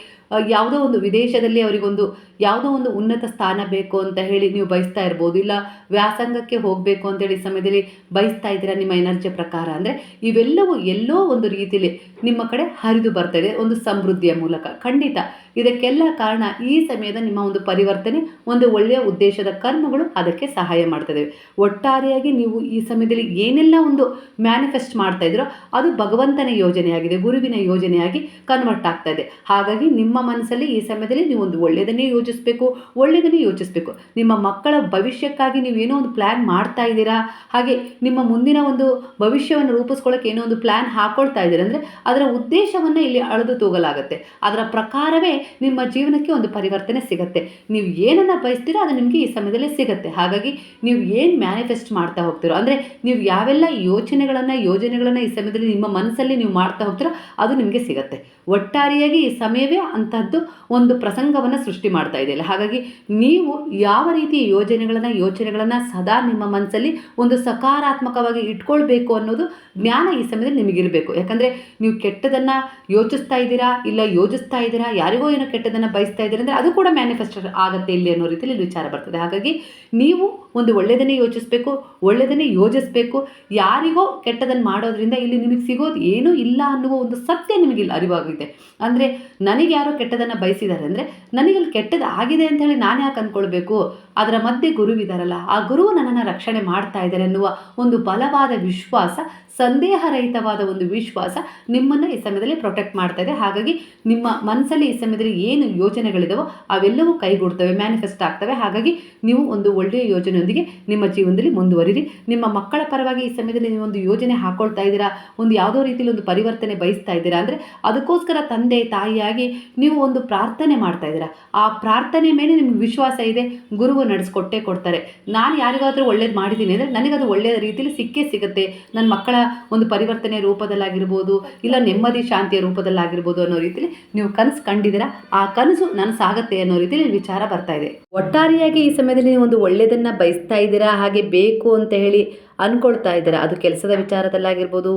[SPEAKER 1] ಯಾವುದೋ ಒಂದು ವಿದೇಶದಲ್ಲಿ ಅವರಿಗೊಂದು ಯಾವುದೋ ಒಂದು ಉನ್ನತ ಸ್ಥಾನ ಬೇಕು ಅಂತ ಹೇಳಿ ನೀವು ಬಯಸ್ತಾ ಇರ್ಬೋದು. ಇಲ್ಲ ವ್ಯಾಸಂಗಕ್ಕೆ ಹೋಗಬೇಕು ಅಂತೇಳಿ ಸಮಯದಲ್ಲಿ ಬಯಸ್ತಾ ಇದ್ದೀರಾ ನಿಮ್ಮ ಎನರ್ಜಿ ಪ್ರಕಾರ? ಅಂದರೆ ಇವೆಲ್ಲವೂ ಎಲ್ಲೋ ಒಂದು ರೀತಿಯಲ್ಲಿ ನಿಮ್ಮ ಕಡೆ ಹರಿದು ಬರ್ತಾ ಇದೆ, ಒಂದು ಸಮೃದ್ಧಿಯ ಮೂಲಕ. ಖಂಡಿತ. ಇದಕ್ಕೆಲ್ಲ ಕಾರಣ ಈ ಸಮಯದ ನಿಮ್ಮ ಒಂದು ಪರಿವರ್ತನೆ, ಒಂದು ಒಳ್ಳೆಯ ಉದ್ದೇಶದ ಕರ್ಮಗಳು ಅದಕ್ಕೆ ಸಹಾಯ ಮಾಡ್ತದೆ. ಒಟ್ಟಾರೆಯಾಗಿ ನೀವು ಈ ಸಮಯದಲ್ಲಿ ಏನೆಲ್ಲ ಒಂದು ಮ್ಯಾನಿಫೆಸ್ಟ್ ಮಾಡ್ತಾ ಇದ್ರೋ ಅದು ಭಗವಂತನ ಯೋಜನೆಯಾಗಿದೆ, ಗುರುವಿನ ಯೋಜನೆಯಾಗಿ ಕನ್ವರ್ಟ್ ಆಗ್ತಾ ಇದೆ. ಹಾಗಾಗಿ ನಿಮ್ಮ ಮನಸ್ಸಲ್ಲಿ ಈ ಸಮಯದಲ್ಲಿ ನೀವು ಒಂದು ಒಳ್ಳೆಯದನ್ನೇ ಯೋಚಿಸಬೇಕು, ಒಳ್ಳೆಯದನ್ನೇ ಯೋಚಿಸಬೇಕು. ನಿಮ್ಮ ಮಕ್ಕಳ ಭವಿಷ್ಯಕ್ಕಾಗಿ ನೀವು ಏನೋ ಒಂದು ಪ್ಲ್ಯಾನ್ ಮಾಡ್ತಾ ಇದ್ದೀರಾ? ಹಾಗೆ ನಿಮ್ಮ ಮುಂದಿನ ಒಂದು ಭವಿಷ್ಯವನ್ನು ರೂಪಿಸ್ಕೊಳ್ಳೋಕೆ ಏನೋ ಒಂದು ಪ್ಲ್ಯಾನ್ ಹಾಕೊಳ್ತಾ ಇದ್ದೀರಾ? ಅಂದರೆ ಅದರ ಉದ್ದೇಶವನ್ನು ಇಲ್ಲಿ ಅಳೆದು ತೂಗಲಾಗುತ್ತೆ. ಅದರ ಪ್ರಕಾರವೇ ನಿಮ್ಮ ಜೀವನಕ್ಕೆ ಒಂದು ಪರಿವರ್ತನೆ ಸಿಗುತ್ತೆ. ನೀವು ಏನನ್ನು ಬಯಸ್ತೀರೋ ಅದು ನಿಮಗೆ ಈ ಸಮಯದಲ್ಲಿ ಸಿಗುತ್ತೆ. ಹಾಗಾಗಿ ನೀವು ಏನು ಮ್ಯಾನಿಫೆಸ್ಟ್ ಮಾಡ್ತಾ ಹೋಗ್ತೀರೋ, ಅಂದರೆ ನೀವು ಯಾವೆಲ್ಲ ಯೋಚನೆಗಳನ್ನು, ಯೋಜನೆಗಳನ್ನು ಈ ಸಮಯದಲ್ಲಿ ನಿಮ್ಮ ಮನಸ್ಸಲ್ಲಿ ನೀವು ಮಾಡ್ತಾ ಹೋಗ್ತೀರೋ ಅದು ನಿಮಗೆ ಸಿಗುತ್ತೆ. ಒಟ್ಟಾರೆಯಾಗಿ ಈ ಸಮಯವೇ ಅಂಥದ್ದು ಒಂದು ಪ್ರಸಂಗವನ್ನು ಸೃಷ್ಟಿ ಮಾಡ್ತಾ ಇದೆಯಲ್ಲ ಹಾಗಾಗಿ ನೀವು ಯಾವ ರೀತಿ ಯೋಜನೆಗಳನ್ನು, ಯೋಚನೆಗಳನ್ನು ಸದಾ ನಿಮ್ಮ ಮನಸ್ಸಲ್ಲಿ ಒಂದು ಸಕಾರಾತ್ಮಕವಾಗಿ ಇಟ್ಕೊಳ್ಬೇಕು ಅನ್ನೋದು ಜ್ಞಾನ ಈ ಸಮಯದಲ್ಲಿ ನಿಮಗಿರಬೇಕು. ಯಾಕಂದರೆ ನೀವು ಕೆಟ್ಟದನ್ನು ಯೋಚಿಸ್ತಾ ಇದ್ದೀರಾ, ಇಲ್ಲ ಯೋಚಿಸ್ತಾ ಇದ್ದೀರಾ, ಯಾರಿಗೋ ಏನೋ ಕೆಟ್ಟದನ್ನು ಬಯಸ್ತಾ ಇದ್ದೀರಾ ಅಂದರೆ ಅದು ಕೂಡ ಮ್ಯಾನಿಫೆಸ್ಟ್ ಆಗುತ್ತೆ ಇಲ್ಲಿ ಅನ್ನೋ ರೀತಿಯಲ್ಲಿ ವಿಚಾರ ಬರ್ತದೆ. ಹಾಗಾಗಿ ನೀವು ಒಂದು ಒಳ್ಳೆಯದನ್ನೇ ಯೋಚಿಸಬೇಕು ಒಳ್ಳೆಯದನ್ನೇ ಯೋಜಿಸಬೇಕು. ಯಾರಿಗೋ ಕೆಟ್ಟದನ್ನು ಮಾಡೋದ್ರಿಂದ ಇಲ್ಲಿ ನಿಮಗೆ ಸಿಗೋದು ಏನೂ ಇಲ್ಲ ಅನ್ನುವ ಒಂದು ಸತ್ಯ ನಿಮಗೆ ಇಲ್ಲಿ ಅರಿವಾಗಿದೆ ಅಂದರೆ ನನಗೆ ಯಾರೋ ಕೆಟ್ಟದನ್ನು ಬಯಸಿದ್ದಾರೆ ಅಂದರೆ ನನಗಲ್ಲಿ ಕೆಟ್ಟದ್ದು ಆಗಿದೆ ಅಂತ ಹೇಳಿ ನಾನು ಯಾಕೆ ಅಂದ್ಕೊಳ್ಬೇಕು ಅದರ ಮಧ್ಯೆ ಗುರುವಿದಾರಲ್ಲ, ಆ ಗುರುವು ನನ್ನನ್ನು ರಕ್ಷಣೆ ಮಾಡ್ತಾ ಇದ್ದಾರೆ ಅನ್ನುವ ಒಂದು ಬಲವಾದ ವಿಶ್ವಾಸ ಸಂದೇಹರಹಿತವಾದ ಒಂದು ವಿಶ್ವಾಸ ನಿಮ್ಮನ್ನು ಈ ಸಮಯದಲ್ಲಿ ಪ್ರೊಟೆಕ್ಟ್ ಮಾಡ್ತಾ ಇದೆ. ಹಾಗಾಗಿ ನಿಮ್ಮ ಮನಸ್ಸಲ್ಲಿ ಈ ಸಮಯದಲ್ಲಿ ಏನು ಯೋಜನೆಗಳಿದಾವೋ ಅವೆಲ್ಲವೂ ಕೈಗೂಡ್ತವೆ ಮ್ಯಾನಿಫೆಸ್ಟ್ ಆಗ್ತವೆ. ಹಾಗಾಗಿ ನೀವು ಒಂದು ಒಳ್ಳೆಯ ಯೋಜನೆಯೊಂದಿಗೆ ನಿಮ್ಮ ಜೀವನದಲ್ಲಿ ಮುಂದುವರಿರಿ. ನಿಮ್ಮ ಮಕ್ಕಳ ಪರವಾಗಿ ಈ ಸಮಯದಲ್ಲಿ ನೀವು ಒಂದು ಯೋಜನೆ ಹಾಕೊಳ್ತಾ ಇದ್ದೀರಾ, ಒಂದು ಯಾವುದೋ ರೀತಿಯಲ್ಲಿ ಒಂದು ಪರಿವರ್ತನೆ ಬಯಸ್ತಾ ಇದ್ದೀರಾ ಅಂದರೆ ಅದಕ್ಕೋಸ್ಕರ ತಂದೆ, ತಾಯಿಯಾಗಿ ನೀವು ಒಂದು ಪ್ರಾರ್ಥನೆ ಮಾಡ್ತಾ ಇದ್ದೀರಾ. ಆ ಪ್ರಾರ್ಥನೆ ಮೇಲೆ ನಿಮ್ಗೆ ವಿಶ್ವಾಸ ಇದೆ, ಗುರುವು ನಡೆಸ್ಕೊಟ್ಟೆ ಕೊಡ್ತಾರೆ. ನಾನು ಯಾರಿಗಾದರೂ ಒಳ್ಳೇದು ಮಾಡಿದ್ದೀನಿ ಅಂದರೆ ನನಗದು ಒಳ್ಳೆಯ ರೀತಿಯಲ್ಲಿ ಸಿಕ್ಕೇ ಸಿಗುತ್ತೆ. ನನ್ನ ಮಕ್ಕಳ ಒಂದು ಪರಿವರ್ತನೆ ರೂಪದಲ್ಲಾಗಿರ್ಬೋದು, ಇಲ್ಲ ನೆಮ್ಮದಿ, ಶಾಂತಿಯ ರೂಪದಲ್ಲಾಗಿರ್ಬೋದು ಅನ್ನೋ ರೀತಿಯಲ್ಲಿ ನೀವು ಕನಸು ಕಂಡಿದ್ದೀರಾ? ಆ ಕನಸು ನನಸಾಗತ್ತೆ ಅನ್ನೋ ರೀತಿಯಲ್ಲಿ ವಿಚಾರ ಬರ್ತಾ ಇದೆ. ಒಟ್ಟಾರೆಯಾಗಿ ಈ ಸಮಯದಲ್ಲಿ ನೀವು ಒಂದು ಒಳ್ಳೆಯದನ್ನು ಬಯಸ್ತಾ ಇದ್ದೀರಾ? ಹಾಗೆ ಬೇಕು ಅಂತ ಹೇಳಿ ಅನ್ಕೊಳ್ತಾ ಇದ್ದಾರೆ. ಅದು ಕೆಲಸದ ವಿಚಾರದಲ್ಲಾಗಿರ್ಬೋದು,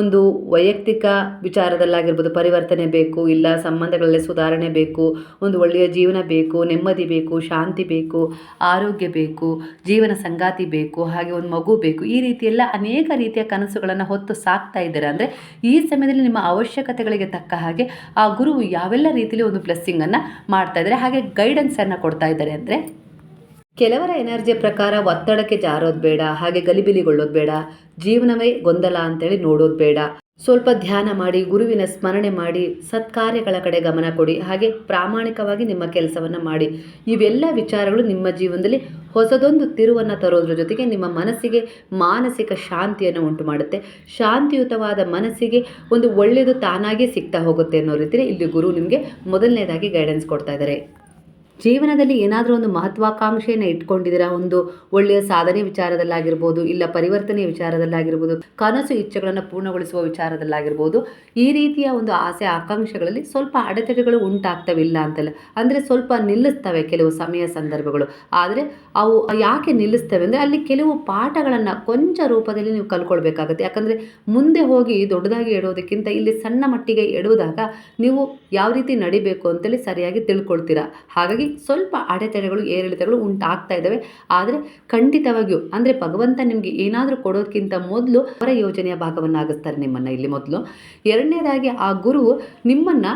[SPEAKER 1] ಒಂದು ವೈಯಕ್ತಿಕ ವಿಚಾರದಲ್ಲಾಗಿರ್ಬೋದು, ಪರಿವರ್ತನೆ ಬೇಕು, ಇಲ್ಲ ಸಂಬಂಧಗಳಲ್ಲಿ ಸುಧಾರಣೆ ಬೇಕು, ಒಂದು ಒಳ್ಳೆಯ ಜೀವನ ಬೇಕು, ನೆಮ್ಮದಿ ಬೇಕು, ಶಾಂತಿ ಬೇಕು, ಆರೋಗ್ಯ ಬೇಕು, ಜೀವನ ಸಂಗಾತಿ ಬೇಕು, ಹಾಗೆ ಒಂದು ಮಗು ಬೇಕು, ಈ ರೀತಿಯೆಲ್ಲ ಅನೇಕ ರೀತಿಯ ಕನಸುಗಳನ್ನು ಹೊತ್ತು ಸಾಕ್ತಾ ಇದ್ದಾರೆ. ಅಂದರೆ ಈ ಸಮಯದಲ್ಲಿ ನಿಮ್ಮ ಅವಶ್ಯಕತೆಗಳಿಗೆ ತಕ್ಕ ಹಾಗೆ ಆ ಗುರುವು ಯಾವೆಲ್ಲ ರೀತಿಯಲ್ಲಿ ಒಂದು ಬ್ಲೆಸ್ಸಿಂಗನ್ನು ಮಾಡ್ತಾ ಇದ್ದಾರೆ, ಹಾಗೆ ಗೈಡೆನ್ಸನ್ನು ಕೊಡ್ತಾ ಇದ್ದಾರೆ ಅಂದರೆ? ಕೆಲವರ ಎನರ್ಜಿ ಪ್ರಕಾರ ಒತ್ತಡಕ್ಕೆ ಜಾರೋದು ಬೇಡ, ಹಾಗೆ ಗಲಿಬಿಲಿಗೊಳ್ಳೋದು ಬೇಡ, ಜೀವನವೇ ಗೊಂದಲ ಅಂತೇಳಿ ನೋಡೋದು ಬೇಡ. ಸ್ವಲ್ಪ ಧ್ಯಾನ ಮಾಡಿ, ಗುರುವಿನ ಸ್ಮರಣೆ ಮಾಡಿ, ಸತ್ಕಾರ್ಯಗಳ ಕಡೆ ಗಮನ ಕೊಡಿ, ಹಾಗೆ ಪ್ರಾಮಾಣಿಕವಾಗಿ ನಿಮ್ಮ ಕೆಲಸವನ್ನು ಮಾಡಿ. ಇವೆಲ್ಲ ವಿಚಾರಗಳು ನಿಮ್ಮ ಜೀವನದಲ್ಲಿ ಹೊಸದೊಂದು ತಿರುವನ್ನು ತರೋದ್ರ ಜೊತೆಗೆ ನಿಮ್ಮ ಮನಸ್ಸಿಗೆ ಮಾನಸಿಕ ಶಾಂತಿಯನ್ನು ಉಂಟು ಮಾಡುತ್ತೆ ಶಾಂತಿಯುತವಾದ ಮನಸ್ಸಿಗೆ ಒಂದು ಒಳ್ಳೆಯದು ತಾನಾಗೇ ಸಿಗ್ತಾ ಹೋಗುತ್ತೆ ಅನ್ನೋ ರೀತಿಯಲ್ಲಿ ಇಲ್ಲಿ ಗುರು ನಿಮಗೆ ಮೊದಲನೇದಾಗಿ ಗೈಡೆನ್ಸ್ ಕೊಡ್ತಾ ಇದ್ದಾರೆ ಜೀವನದಲ್ಲಿ ಏನಾದರೂ ಒಂದು ಮಹತ್ವಾಕಾಂಕ್ಷೆಯನ್ನು ಇಟ್ಕೊಂಡಿದ್ದೀರಾ? ಒಂದು ಒಳ್ಳೆಯ ಸಾಧನೆ ವಿಚಾರದಲ್ಲಾಗಿರ್ಬೋದು, ಇಲ್ಲ ಪರಿವರ್ತನೆ ವಿಚಾರದಲ್ಲಾಗಿರ್ಬೋದು, ಕನಸು ಇಚ್ಛೆಗಳನ್ನು ಪೂರ್ಣಗೊಳಿಸುವ ವಿಚಾರದಲ್ಲಾಗಿರ್ಬೋದು, ಈ ರೀತಿಯ ಒಂದು ಆಸೆ ಆಕಾಂಕ್ಷೆಗಳಲ್ಲಿ ಸ್ವಲ್ಪ ಅಡೆತಡೆಗಳು ಉಂಟಾಗ್ತವಿಲ್ಲ ಅಂತಲ್ಲ. ಅಂದರೆ ಸ್ವಲ್ಪ ನಿಲ್ಲಿಸ್ತವೆ ಕೆಲವು ಸಮಯ ಸಂದರ್ಭಗಳು. ಆದರೆ ಅವು ಯಾಕೆ ನಿಲ್ಲಿಸ್ತವೆ ಅಂದರೆ ಅಲ್ಲಿ ಕೆಲವು ಪಾಠಗಳನ್ನು ಕೊಂಚ ರೂಪದಲ್ಲಿ ನೀವು ಕಲ್ಕೊಳ್ಬೇಕಾಗುತ್ತೆ ಯಾಕಂದರೆ ಮುಂದೆ ಹೋಗಿ ದೊಡ್ಡದಾಗಿ ಎಡೋದಕ್ಕಿಂತ ಇಲ್ಲಿ ಸಣ್ಣ ಮಟ್ಟಿಗೆ ಎಡುವುದಾಗ ನೀವು ಯಾವ ರೀತಿ ನಡಿಬೇಕು ಅಂತೇಳಿ ಸರಿಯಾಗಿ ತಿಳ್ಕೊಳ್ತೀರಾ? ಹಾಗಾಗಿ ಸ್ವಲ್ಪ ಅಡೆತಡೆಗಳು, ಏರಿಳಿತಗಳು ಉಂಟಾಗ್ತಾ ಇದ್ದಾವೆ ಆದರೆ ಖಂಡಿತವಾಗಿಯೂ, ಅಂದರೆ ಭಗವಂತ ನಿಮಗೆ ಏನಾದರೂ ಕೊಡೋದಕ್ಕಿಂತ ಮೊದಲು ಅವರ ಯೋಜನೆಯ ಭಾಗವನ್ನಾಗಿಸ್ತಾರೆ ನಿಮ್ಮನ್ನು ಇಲ್ಲಿ ಮೊದಲು. ಎರಡನೇದಾಗಿ ಆ ಗುರು ನಿಮ್ಮನ್ನು,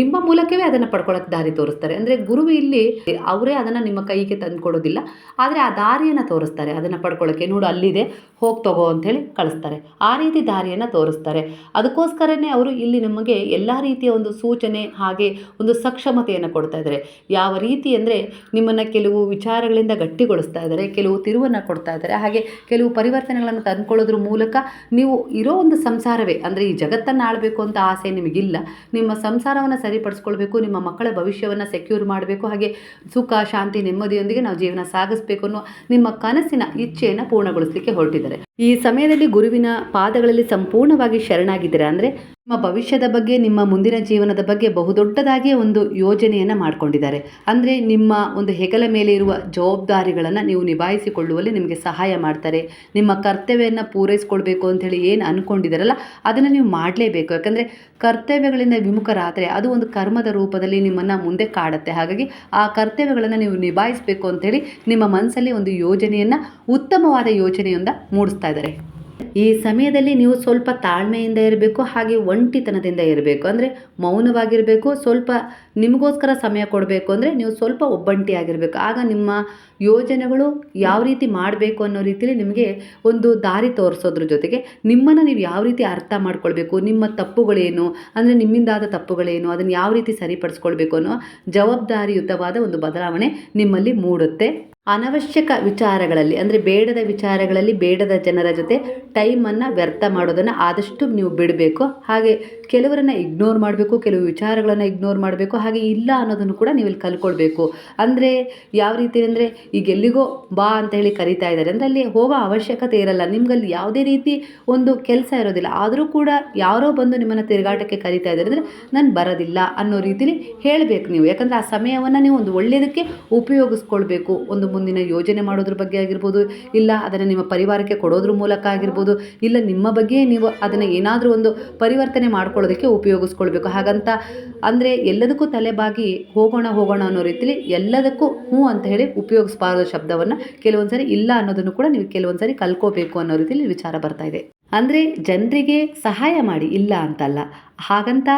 [SPEAKER 1] ನಿಮ್ಮ ಮೂಲಕವೇ ಅದನ್ನು ಪಡ್ಕೊಳ್ಳೋಕೆ ದಾರಿ ತೋರಿಸ್ತಾರೆ. ಅಂದರೆ ಗುರು ಇಲ್ಲಿ, ಅವರೇ ಅದನ್ನು ನಿಮ್ಮ ಕೈಗೆ ತಂದು ಕೊಡೋದಿಲ್ಲ ಆದರೆ ಆ ದಾರಿಯನ್ನು ತೋರಿಸ್ತಾರೆ. ಅದನ್ನು ಪಡ್ಕೊಳ್ಳೋಕ್ಕೆ ನೋಡು, ಅಲ್ಲಿದೆ, ಹೋಗಿ ತಗೋ ಅಂಥೇಳಿ ಕಳಿಸ್ತಾರೆ. ಆ ರೀತಿ ದಾರಿಯನ್ನು ತೋರಿಸ್ತಾರೆ. ಅದಕ್ಕೋಸ್ಕರನೇ ಅವರು ಇಲ್ಲಿ ನಿಮಗೆ ಎಲ್ಲ ರೀತಿಯ ಒಂದು ಸೂಚನೆ, ಹಾಗೆ ಒಂದು ಸಕ್ಷಮತೆಯನ್ನು ಕೊಡ್ತಾ ಇದ್ದಾರೆ ಯಾವ ರೀತಿ ಅಂದರೆ ನಿಮ್ಮನ್ನು ಕೆಲವು ವಿಚಾರಗಳಿಂದ ಗಟ್ಟಿಗೊಳಿಸ್ತಾ ಇದ್ದಾರೆ, ಕೆಲವು ತಿರುವನ್ನು ಕೊಡ್ತಾ ಇದ್ದಾರೆ. ಹಾಗೆ ಕೆಲವು ಪರಿವರ್ತನೆಗಳನ್ನು ತಂದುಕೊಳ್ಳೋದ್ರ ಮೂಲಕ ನೀವು ಇರೋ ಒಂದು ಸಂಸಾರವೇ, ಅಂದರೆ ಈ ಜಗತ್ತನ್ನು ಆಳಬೇಕು ಅಂತ ಆಸೆ ನಿಮಗಿಲ್ಲ. ನಿಮ್ಮ ಸಂಸಾರವನ್ನು ಸರಿಪಡಿಸ್ಕೊಳ್ಬೇಕು, ನಿಮ್ಮ ಮಕ್ಕಳ ಭವಿಷ್ಯವನ್ನು ಸೆಕ್ಯೂರ್ ಮಾಡಬೇಕು, ಹಾಗೆ ಸುಖ, ಶಾಂತಿ, ನೆಮ್ಮದಿಯೊಂದಿಗೆ ನಾವು ಜೀವನ ಸಾಗಿಸ್ಬೇಕು ಅನ್ನೋ ನಿಮ್ಮ ಕನಸಿನ ಇಚ್ಛೆಯನ್ನು ಪೂರ್ಣಗೊಳಿಸಲಿಕ್ಕೆ ಹೊರಟಿದ್ದಾರೆ. ಈ ಸಮಯದಲ್ಲಿ ಗುರುವಿನ ಪಾದಗಳಲ್ಲಿ ಸಂಪೂರ್ಣವಾಗಿ ಶರಣಾಗಿದ್ದೀರಾ? ಅಂದರೆ ನಿಮ್ಮ ಭವಿಷ್ಯದ ಬಗ್ಗೆ, ನಿಮ್ಮ ಮುಂದಿನ ಜೀವನದ ಬಗ್ಗೆ ಬಹುದೊಡ್ಡದಾಗಿ ಒಂದು ಯೋಜನೆಯನ್ನು ಮಾಡ್ಕೊಂಡಿದ್ದಾರೆ. ಅಂದರೆ ನಿಮ್ಮ ಒಂದು ಹೆಗಲ ಮೇಲೆ ಇರುವ ಜವಾಬ್ದಾರಿಗಳನ್ನು ನೀವು ನಿಭಾಯಿಸಿಕೊಳ್ಳುವಲ್ಲಿ ನಿಮಗೆ ಸಹಾಯ ಮಾಡ್ತಾರೆ. ನಿಮ್ಮ ಕರ್ತವ್ಯವನ್ನು ಅಂತ ಅಂಥೇಳಿ ಏನು ಅಂದ್ಕೊಂಡಿದ್ದಾರಲ್ಲ ಅದನ್ನು ನೀವು ಮಾಡಲೇಬೇಕು. ಯಾಕಂದರೆ ಕರ್ತವ್ಯಗಳಿಂದ ವಿಮುಖರಾದರೆ ಅದು ಒಂದು ಕರ್ಮದ ರೂಪದಲ್ಲಿ ನಿಮ್ಮನ್ನು ಮುಂದೆ ಕಾಡುತ್ತೆ. ಹಾಗಾಗಿ ಆ ಕರ್ತವ್ಯಗಳನ್ನು ನೀವು ನಿಭಾಯಿಸಬೇಕು ಅಂಥೇಳಿ ನಿಮ್ಮ ಮನಸ್ಸಲ್ಲಿ ಒಂದು ಯೋಜನೆಯನ್ನು, ಉತ್ತಮವಾದ ಯೋಜನೆಯಿಂದ ಮೂಡಿಸ್ತಾ ಇದ್ದಾರೆ. ಈ ಸಮಯದಲ್ಲಿ ನೀವು ಸ್ವಲ್ಪ ತಾಳ್ಮೆಯಿಂದ ಇರಬೇಕು, ಹಾಗೆ ಒಂಟಿತನದಿಂದ ಇರಬೇಕು. ಅಂದರೆ ಮೌನವಾಗಿರಬೇಕು, ಸ್ವಲ್ಪ ನಿಮಗೋಸ್ಕರ ಸಮಯ ಕೊಡಬೇಕು. ಅಂದರೆ ನೀವು ಸ್ವಲ್ಪ ಒಬ್ಬಂಟಿಯಾಗಿರಬೇಕು. ಆಗ ನಿಮ್ಮ ಯೋಜನೆಗಳು ಯಾವ ರೀತಿ ಮಾಡಬೇಕು ಅನ್ನೋ ರೀತಿಯಲ್ಲಿ ನಿಮಗೆ ಒಂದು ದಾರಿ ತೋರಿಸೋದ್ರ ಜೊತೆಗೆ ನಿಮ್ಮನ್ನು ನೀವು ಯಾವ ರೀತಿ ಅರ್ಥ ಮಾಡ್ಕೊಳ್ಬೇಕು, ನಿಮ್ಮ ತಪ್ಪುಗಳೇನು, ಅಂದರೆ ನಿಮ್ಮಿಂದಾದ ತಪ್ಪುಗಳೇನು, ಅದನ್ನು ಯಾವ ರೀತಿ ಸರಿಪಡಿಸ್ಕೊಳ್ಬೇಕು ಅನ್ನೋ ಜವಾಬ್ದಾರಿಯುತವಾದ ಒಂದು ಬದಲಾವಣೆ ನಿಮ್ಮಲ್ಲಿ ಮೂಡುತ್ತೆ. ಅನವಶ್ಯಕ ವಿಚಾರಗಳಲ್ಲಿ, ಅಂದರೆ ಬೇಡದ ವಿಚಾರಗಳಲ್ಲಿ ಬೇಡದ ಜನರ ಜೊತೆ ಟೈಮನ್ನು ವ್ಯರ್ಥ ಮಾಡೋದನ್ನು ಆದಷ್ಟು ನೀವು ಬಿಡಬೇಕು. ಹಾಗೆ ಕೆಲವರನ್ನು ಇಗ್ನೋರ್ ಮಾಡಬೇಕು, ಕೆಲವು ವಿಚಾರಗಳನ್ನು ಇಗ್ನೋರ್ ಮಾಡಬೇಕು, ಹಾಗೆ ಇಲ್ಲ ಅನ್ನೋದನ್ನು ಕೂಡ ನೀವು ಇಲ್ಲಿ ಕಲ್ಕೊಳ್ಬೇಕು ಅಂದರೆ ಯಾವ ರೀತಿ ಅಂದರೆ ಈಗ ಎಲ್ಲಿಗೋ ಬಾ ಅಂತ ಹೇಳಿ ಕರಿತಾ ಇದ್ದಾರೆ. ಅಂದರೆ ಅಲ್ಲಿ ಹೋಗೋ ಅವಶ್ಯಕತೆ ಇರಲ್ಲ. ನಿಮ್ಗಲ್ಲಿ ಯಾವುದೇ ರೀತಿ ಒಂದು ಕೆಲಸ ಇರೋದಿಲ್ಲ. ಆದರೂ ಕೂಡ ಯಾರೋ ಬಂದು ನಿಮ್ಮನ್ನು ತಿರುಗಾಟಕ್ಕೆ ಕರಿತಾ ಇದ್ದಾರೆ. ಅಂದರೆ ನಾನು ಬರೋದಿಲ್ಲ ಅನ್ನೋ ರೀತಿಲಿ ಹೇಳಬೇಕು ನೀವು. ಯಾಕಂದರೆ ಆ ಸಮಯವನ್ನು ನೀವು ಒಂದು ಒಳ್ಳೆಯದಕ್ಕೆ ಉಪಯೋಗಿಸ್ಕೊಳ್ಬೇಕು. ಒಂದು ಮುಂದಿನ ಯೋಜನೆ ಮಾಡೋದ್ರ ಬಗ್ಗೆ ಆಗಿರ್ಬೋದು, ಇಲ್ಲ ಅದನ್ನು ನಿಮ್ಮ ಪರಿವಾರಕ್ಕೆ ಕೊಡೋದ್ರ ಮೂಲಕ ಆಗಿರ್ಬೋದು, ಇಲ್ಲ ನಿಮ್ಮ ಬಗ್ಗೆ ನೀವು ಅದನ್ನು ಏನಾದರೂ ಒಂದು ಪರಿವರ್ತನೆ ಮಾಡ್ಕೊಳ್ಳೋದಕ್ಕೆ ಉಪಯೋಗಿಸ್ಕೊಳ್ಬೇಕು. ಹಾಗಂತ ಅಂದರೆ ಎಲ್ಲದಕ್ಕೂ ತಲೆಬಾಗಿ ಹೋಗೋಣ ಹೋಗೋಣ ಅನ್ನೋ ರೀತಿಲಿ ಎಲ್ಲದಕ್ಕೂ ಹ್ಞೂ ಅಂತ ಹೇಳಿ ಉಪಯೋಗಿಸಬಾರ್ದು ಶಬ್ದವನ್ನು ಕೆಲವೊಂದು ಸರಿ ಇಲ್ಲ ಅನ್ನೋದನ್ನು ಕೂಡ ನೀವು ಕೆಲವೊಂದು ಸರಿ ಕಲ್ಕೋಬೇಕು ಅನ್ನೋ ರೀತಿಲಿ ವಿಚಾರ ಬರ್ತಾ ಇದೆ. ಅಂದರೆ ಜನರಿಗೆ ಸಹಾಯ ಮಾಡಿ, ಇಲ್ಲ ಅಂತಲ್ಲ. ಹಾಗಂತ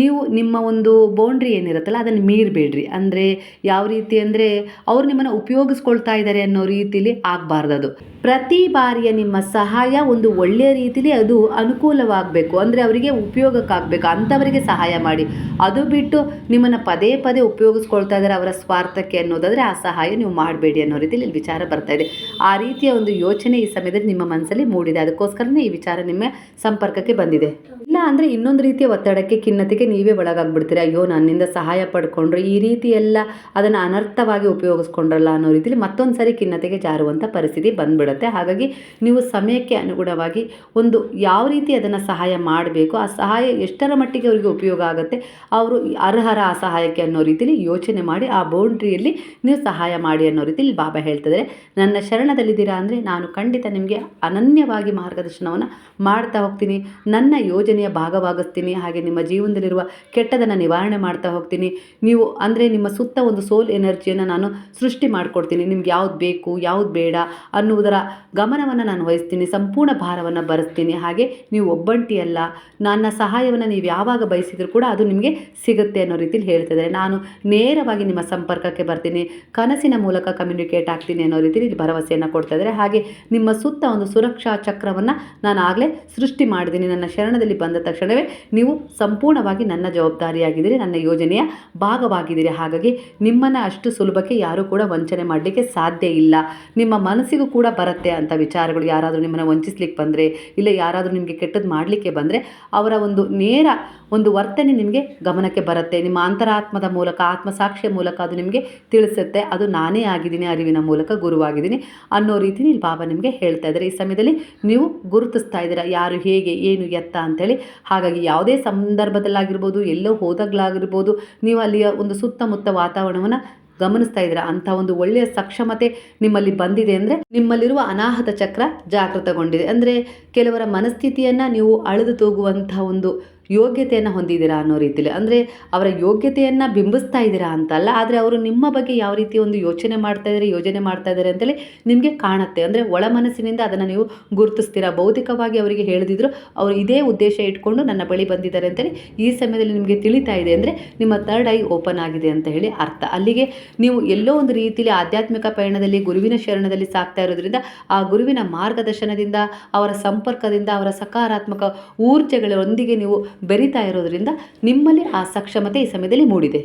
[SPEAKER 1] ನೀವು ನಿಮ್ಮ ಒಂದು ಬೌಂಡ್ರಿ ಏನಿರುತ್ತಲ್ಲ ಅದನ್ನು ಮೀರಬೇಡ್ರಿ. ಅಂದರೆ ಯಾವ ರೀತಿ ಅಂದರೆ ಅವ್ರು ನಿಮ್ಮನ್ನು ಉಪಯೋಗಿಸ್ಕೊಳ್ತಾ ಇದ್ದಾರೆ ಅನ್ನೋ ರೀತಿಲಿ ಆಗಬಾರ್ದದು. ಪ್ರತಿ ಬಾರಿಯ ನಿಮ್ಮ ಸಹಾಯ ಒಂದು ಒಳ್ಳೆಯ ರೀತಿಲಿ ಅದು ಅನುಕೂಲವಾಗಬೇಕು. ಅಂದರೆ ಅವರಿಗೆ ಉಪಯೋಗಕ್ಕಾಗಬೇಕು. ಅಂಥವರಿಗೆ ಸಹಾಯ ಮಾಡಿ. ಅದು ಬಿಟ್ಟು ನಿಮ್ಮನ್ನು ಪದೇ ಪದೇ ಉಪಯೋಗಿಸ್ಕೊಳ್ತಾ ಇದ್ದಾರೆ ಅವರ ಸ್ವಾರ್ಥಕ್ಕೆ ಅನ್ನೋದಾದರೆ ಆ ಸಹಾಯ ನೀವು ಮಾಡಬೇಡಿ ಅನ್ನೋ ರೀತಿಲಿ ಇಲ್ಲಿ ವಿಚಾರ ಬರ್ತಾ ಇದೆ. ಆ ರೀತಿಯ ಒಂದು ಯೋಚನೆ ಈ ಸಮಯದಲ್ಲಿ ನಿಮ್ಮ ಮನಸ್ಸಲ್ಲಿ ಮೂಡಿದೆ. ಅದಕ್ಕೋಸ್ಕರನೇ ಈ ವಿಚಾರ ನಿಮ್ಮ ಸಂಪರ್ಕಕ್ಕೆ ಬಂದಿದೆ. ಇಲ್ಲ ಅಂದರೆ ಇನ್ನೊಂದು ರೀತಿಯ ಒತ್ತಡಕ್ಕೆ, ಖಿನ್ನತೆಗೆ ನೀವೇ ಒಳಗಾಗ್ಬಿಡ್ತೀರಿ. ಅಯ್ಯೋ, ನನ್ನಿಂದ ಸಹಾಯ ಪಡ್ಕೊಂಡ್ರು, ಈ ರೀತಿ ಎಲ್ಲ ಅದನ್ನು ಅನರ್ಥವಾಗಿ ಉಪಯೋಗಿಸ್ಕೊಂಡ್ರಲ್ಲ ಅನ್ನೋ ರೀತಿಲಿ ಮತ್ತೊಂದು ಸರಿ ಖಿನ್ನತೆಗೆ ಜಾರುವಂಥ ಪರಿಸ್ಥಿತಿ ಬಂದ್ಬಿಡುತ್ತೆ. ಹಾಗಾಗಿ ನೀವು ಸಮಯಕ್ಕೆ ಅನುಗುಣವಾಗಿ ಒಂದು ಯಾವ ರೀತಿ ಅದನ್ನು ಸಹಾಯ ಮಾಡಬೇಕು, ಆ ಸಹಾಯ ಎಷ್ಟರ ಮಟ್ಟಿಗೆ ಅವರಿಗೆ ಉಪಯೋಗ ಆಗುತ್ತೆ, ಅವರು ಅರ್ಹರ ಆ ಸಹಾಯಕ್ಕೆ ಅನ್ನೋ ರೀತಿಲಿ ಯೋಚನೆ ಮಾಡಿ, ಆ ಬೌಂಡ್ರಿಯಲ್ಲಿ ನೀವು ಸಹಾಯ ಮಾಡಿ ಅನ್ನೋ ರೀತಿಲಿ ಬಾಬಾ ಹೇಳ್ತಿದ್ದಾರೆ. ನನ್ನ ಶರಣದಲ್ಲಿದ್ದೀರಾ ಅಂದರೆ ನಾನು ಖಂಡಿತ ನಿಮಗೆ ಅನನ್ಯವಾಗಿ ಮಾರ್ಗದರ್ಶನವನ್ನು ಮಾಡ್ತಾ ಹೋಗ್ತೀನಿ. ನನ್ನ ಯೋಜನೆಯ ಯೋಜನೆಯ ಭಾಗವಾಗಿಸ್ತೀನಿ, ಹಾಗೆ ನಿಮ್ಮ ಜೀವನದಲ್ಲಿರುವ ಕೆಟ್ಟದನ್ನು ನಿವಾರಣೆ ಮಾಡ್ತಾ ಹೋಗ್ತೀನಿ. ನೀವು ಅಂದರೆ ನಿಮ್ಮ ಸುತ್ತ ಒಂದು ಸೋಲ್ ಎನರ್ಜಿಯನ್ನು ನಾನು ಸೃಷ್ಟಿ ಮಾಡಿಕೊಡ್ತೀನಿ. ನಿಮ್ಗೆ ಯಾವ್ದು ಬೇಕು, ಯಾವ್ದು ಬೇಡ ಅನ್ನುವುದರ ಗಮನವನ್ನು ನಾನು ವಹಿಸ್ತೀನಿ, ಸಂಪೂರ್ಣ ಭಾರವನ್ನು ಬರೆಸ್ತೀನಿ. ಹಾಗೆ ನೀವು ಒಬ್ಬಂಟಿಯಲ್ಲ ನನ್ನ ಸಹಾಯವನ್ನು ನೀವು ಯಾವಾಗ ಬಯಸಿದರೂ ಕೂಡ ಅದು ನಿಮಗೆ ಸಿಗುತ್ತೆ ಅನ್ನೋ ರೀತಿಯಲ್ಲಿ ಹೇಳ್ತಿದ್ದಾರೆ ನಾನು ನೇರವಾಗಿ ನಿಮ್ಮ ಸಂಪರ್ಕಕ್ಕೆ ಬರ್ತೀನಿ, ಕನಸಿನ ಮೂಲಕ ಕಮ್ಯುನಿಕೇಟ್ ಆಗ್ತೀನಿ ಅನ್ನೋ ರೀತಿಯಲ್ಲಿ ಭರವಸೆಯನ್ನು ಕೊಡ್ತಾ ಇದ್ದಾರೆ. ಹಾಗೆ ನಿಮ್ಮ ಸುತ್ತ ಒಂದು ಸುರಕ್ಷಾ ಚಕ್ರವನ್ನು ನಾನು ಆಗಲೇ ಸೃಷ್ಟಿ ಮಾಡಿದ್ದೀನಿ. ನನ್ನ ಶರಣದಲ್ಲಿ ಬಂದ ತಕ್ಷಣವೇ ನೀವು ಸಂಪೂರ್ಣವಾಗಿ ನನ್ನ ಜವಾಬ್ದಾರಿಯಾಗಿದ್ದೀರಿ, ನನ್ನ ಯೋಜನೆಯ ಭಾಗವಾಗಿದ್ದೀರಿ. ಹಾಗಾಗಿ ನಿಮ್ಮನ್ನು ಅಷ್ಟು ಸುಲಭಕ್ಕೆ ಯಾರೂ ಕೂಡ ವಂಚನೆ ಮಾಡಲಿಕ್ಕೆ ಸಾಧ್ಯ ಇಲ್ಲ. ನಿಮ್ಮ ಮನಸ್ಸಿಗೂ ಕೂಡ ಬರುತ್ತೆ ಅಂತ ವಿಚಾರಗಳು ಯಾರಾದರೂ ನಿಮ್ಮನ್ನು ವಂಚಿಸ್ಲಿಕ್ಕೆ ಬಂದರೆ, ಇಲ್ಲ ಯಾರಾದರೂ ನಿಮಗೆ ಕೆಟ್ಟದ್ದು ಮಾಡಲಿಕ್ಕೆ ಬಂದರೆ, ಅವರ ಒಂದು ನೇರ ಒಂದು ವರ್ತನೆ ನಿಮಗೆ ಗಮನಕ್ಕೆ ಬರುತ್ತೆ. ನಿಮ್ಮ ಅಂತರಾತ್ಮದ ಮೂಲಕ, ಆತ್ಮಸಾಕ್ಷಿಯ ಮೂಲಕ ಅದು ನಿಮಗೆ ತಿಳಿಸುತ್ತೆ. ಅದು ನಾನೇ ಆಗಿದ್ದೀನಿ, ಅರಿವಿನ ಮೂಲಕ ಗುರುವಾಗಿದ್ದೀನಿ ಅನ್ನೋ ರೀತಿ ಬಾಬಾ ನಿಮಗೆ ಹೇಳ್ತಾ ಇದ್ದಾರೆ. ಈ ಸಮಯದಲ್ಲಿ ನೀವು ಗುರುತಿಸ್ತಾ ಇದ್ದೀರಾ, ಯಾರು, ಹೇಗೆ, ಏನು, ಎತ್ತ ಅಂತೇಳಿ ಹಾಗಾಗಿ ಯಾವುದೇ ಸಂದರ್ಭದಲ್ಲಾಗಿರ್ಬೋದು, ಎಲ್ಲೋ ಹೋದಾಗಲಾಗಿರ್ಬೋದು, ನೀವು ಅಲ್ಲಿಯ ಒಂದು ಸುತ್ತಮುತ್ತ ವಾತಾವರಣವನ್ನು ಗಮನಿಸ್ತಾ ಇದ್ದೀರಾ? ಅಂಥ ಒಂದು ಒಳ್ಳೆಯ ಸಕ್ಷಮತೆ ನಿಮ್ಮಲ್ಲಿ ಬಂದಿದೆ ಅಂದರೆ ನಿಮ್ಮಲ್ಲಿರುವ ಅನಾಹತ ಚಕ್ರ ಜಾಗೃತಗೊಂಡಿದೆ. ಅಂದರೆ ಕೆಲವರ ಮನಸ್ಥಿತಿಯನ್ನು ನೀವು ಅಳೆದು ತೂಗುವಂಥ ಒಂದು ಯೋಗ್ಯತೆಯನ್ನು ಹೊಂದಿದ್ದೀರಾ ಅನ್ನೋ ರೀತಿಯಲ್ಲಿ ಅಂದರೆ ಅವರ ಯೋಗ್ಯತೆಯನ್ನು ಬಿಂಬಿಸ್ತಾ ಇದ್ದೀರಾ ಅಂತಲ್ಲ, ಆದರೆ ಅವರು ನಿಮ್ಮ ಬಗ್ಗೆ ಯಾವ ರೀತಿ ಒಂದು ಯೋಚನೆ ಮಾಡ್ತಾ ಇದ್ದಾರೆ, ಯೋಜನೆ ಮಾಡ್ತಾ ಇದ್ದಾರೆ ಅಂತೇಳಿ ನಿಮಗೆ ಕಾಣುತ್ತೆ. ಅಂದರೆ ಒಳ ಮನಸ್ಸಿನಿಂದ ಅದನ್ನು ನೀವು ಗುರುತಿಸ್ತೀರಾ? ಭೌತಿಕವಾಗಿ ಅವರಿಗೆ ಹೇಳಿದಿದ್ರು ಅವರು ಇದೇ ಉದ್ದೇಶ ಇಟ್ಕೊಂಡು ನನ್ನ ಬಳಿ ಬಂದಿದ್ದಾರೆ ಅಂತೇಳಿ ಈ ಸಮಯದಲ್ಲಿ ನಿಮಗೆ ತಿಳಿತಾ ಇದೆ ಅಂದರೆ ನಿಮ್ಮ ಥರ್ಡ್ ಐ ಓಪನ್ ಆಗಿದೆ ಅಂತ ಹೇಳಿ ಅರ್ಥ. ಅಲ್ಲಿಗೆ ನೀವು ಎಲ್ಲೋ ಒಂದು ರೀತಿಯಲ್ಲಿ ಆಧ್ಯಾತ್ಮಿಕ ಪಯಣದಲ್ಲಿ, ಗುರುವಿನ ಶರಣದಲ್ಲಿ ಸಾಕ್ತಾ ಇರೋದ್ರಿಂದ ಆ ಗುರುವಿನ ಮಾರ್ಗದರ್ಶನದಿಂದ, ಅವರ ಸಂಪರ್ಕದಿಂದ, ಅವರ ಸಕಾರಾತ್ಮಕ ಊರ್ಜೆಗಳೊಂದಿಗೆ ನೀವು ಬೆರಿತಾ ಇರೋದ್ರಿಂದ ನಿಮ್ಮಲ್ಲಿ ಆ ಸಕ್ಷಮತೆ ಈ ಸಮಯದಲ್ಲಿ ಮೂಡಿದೆ.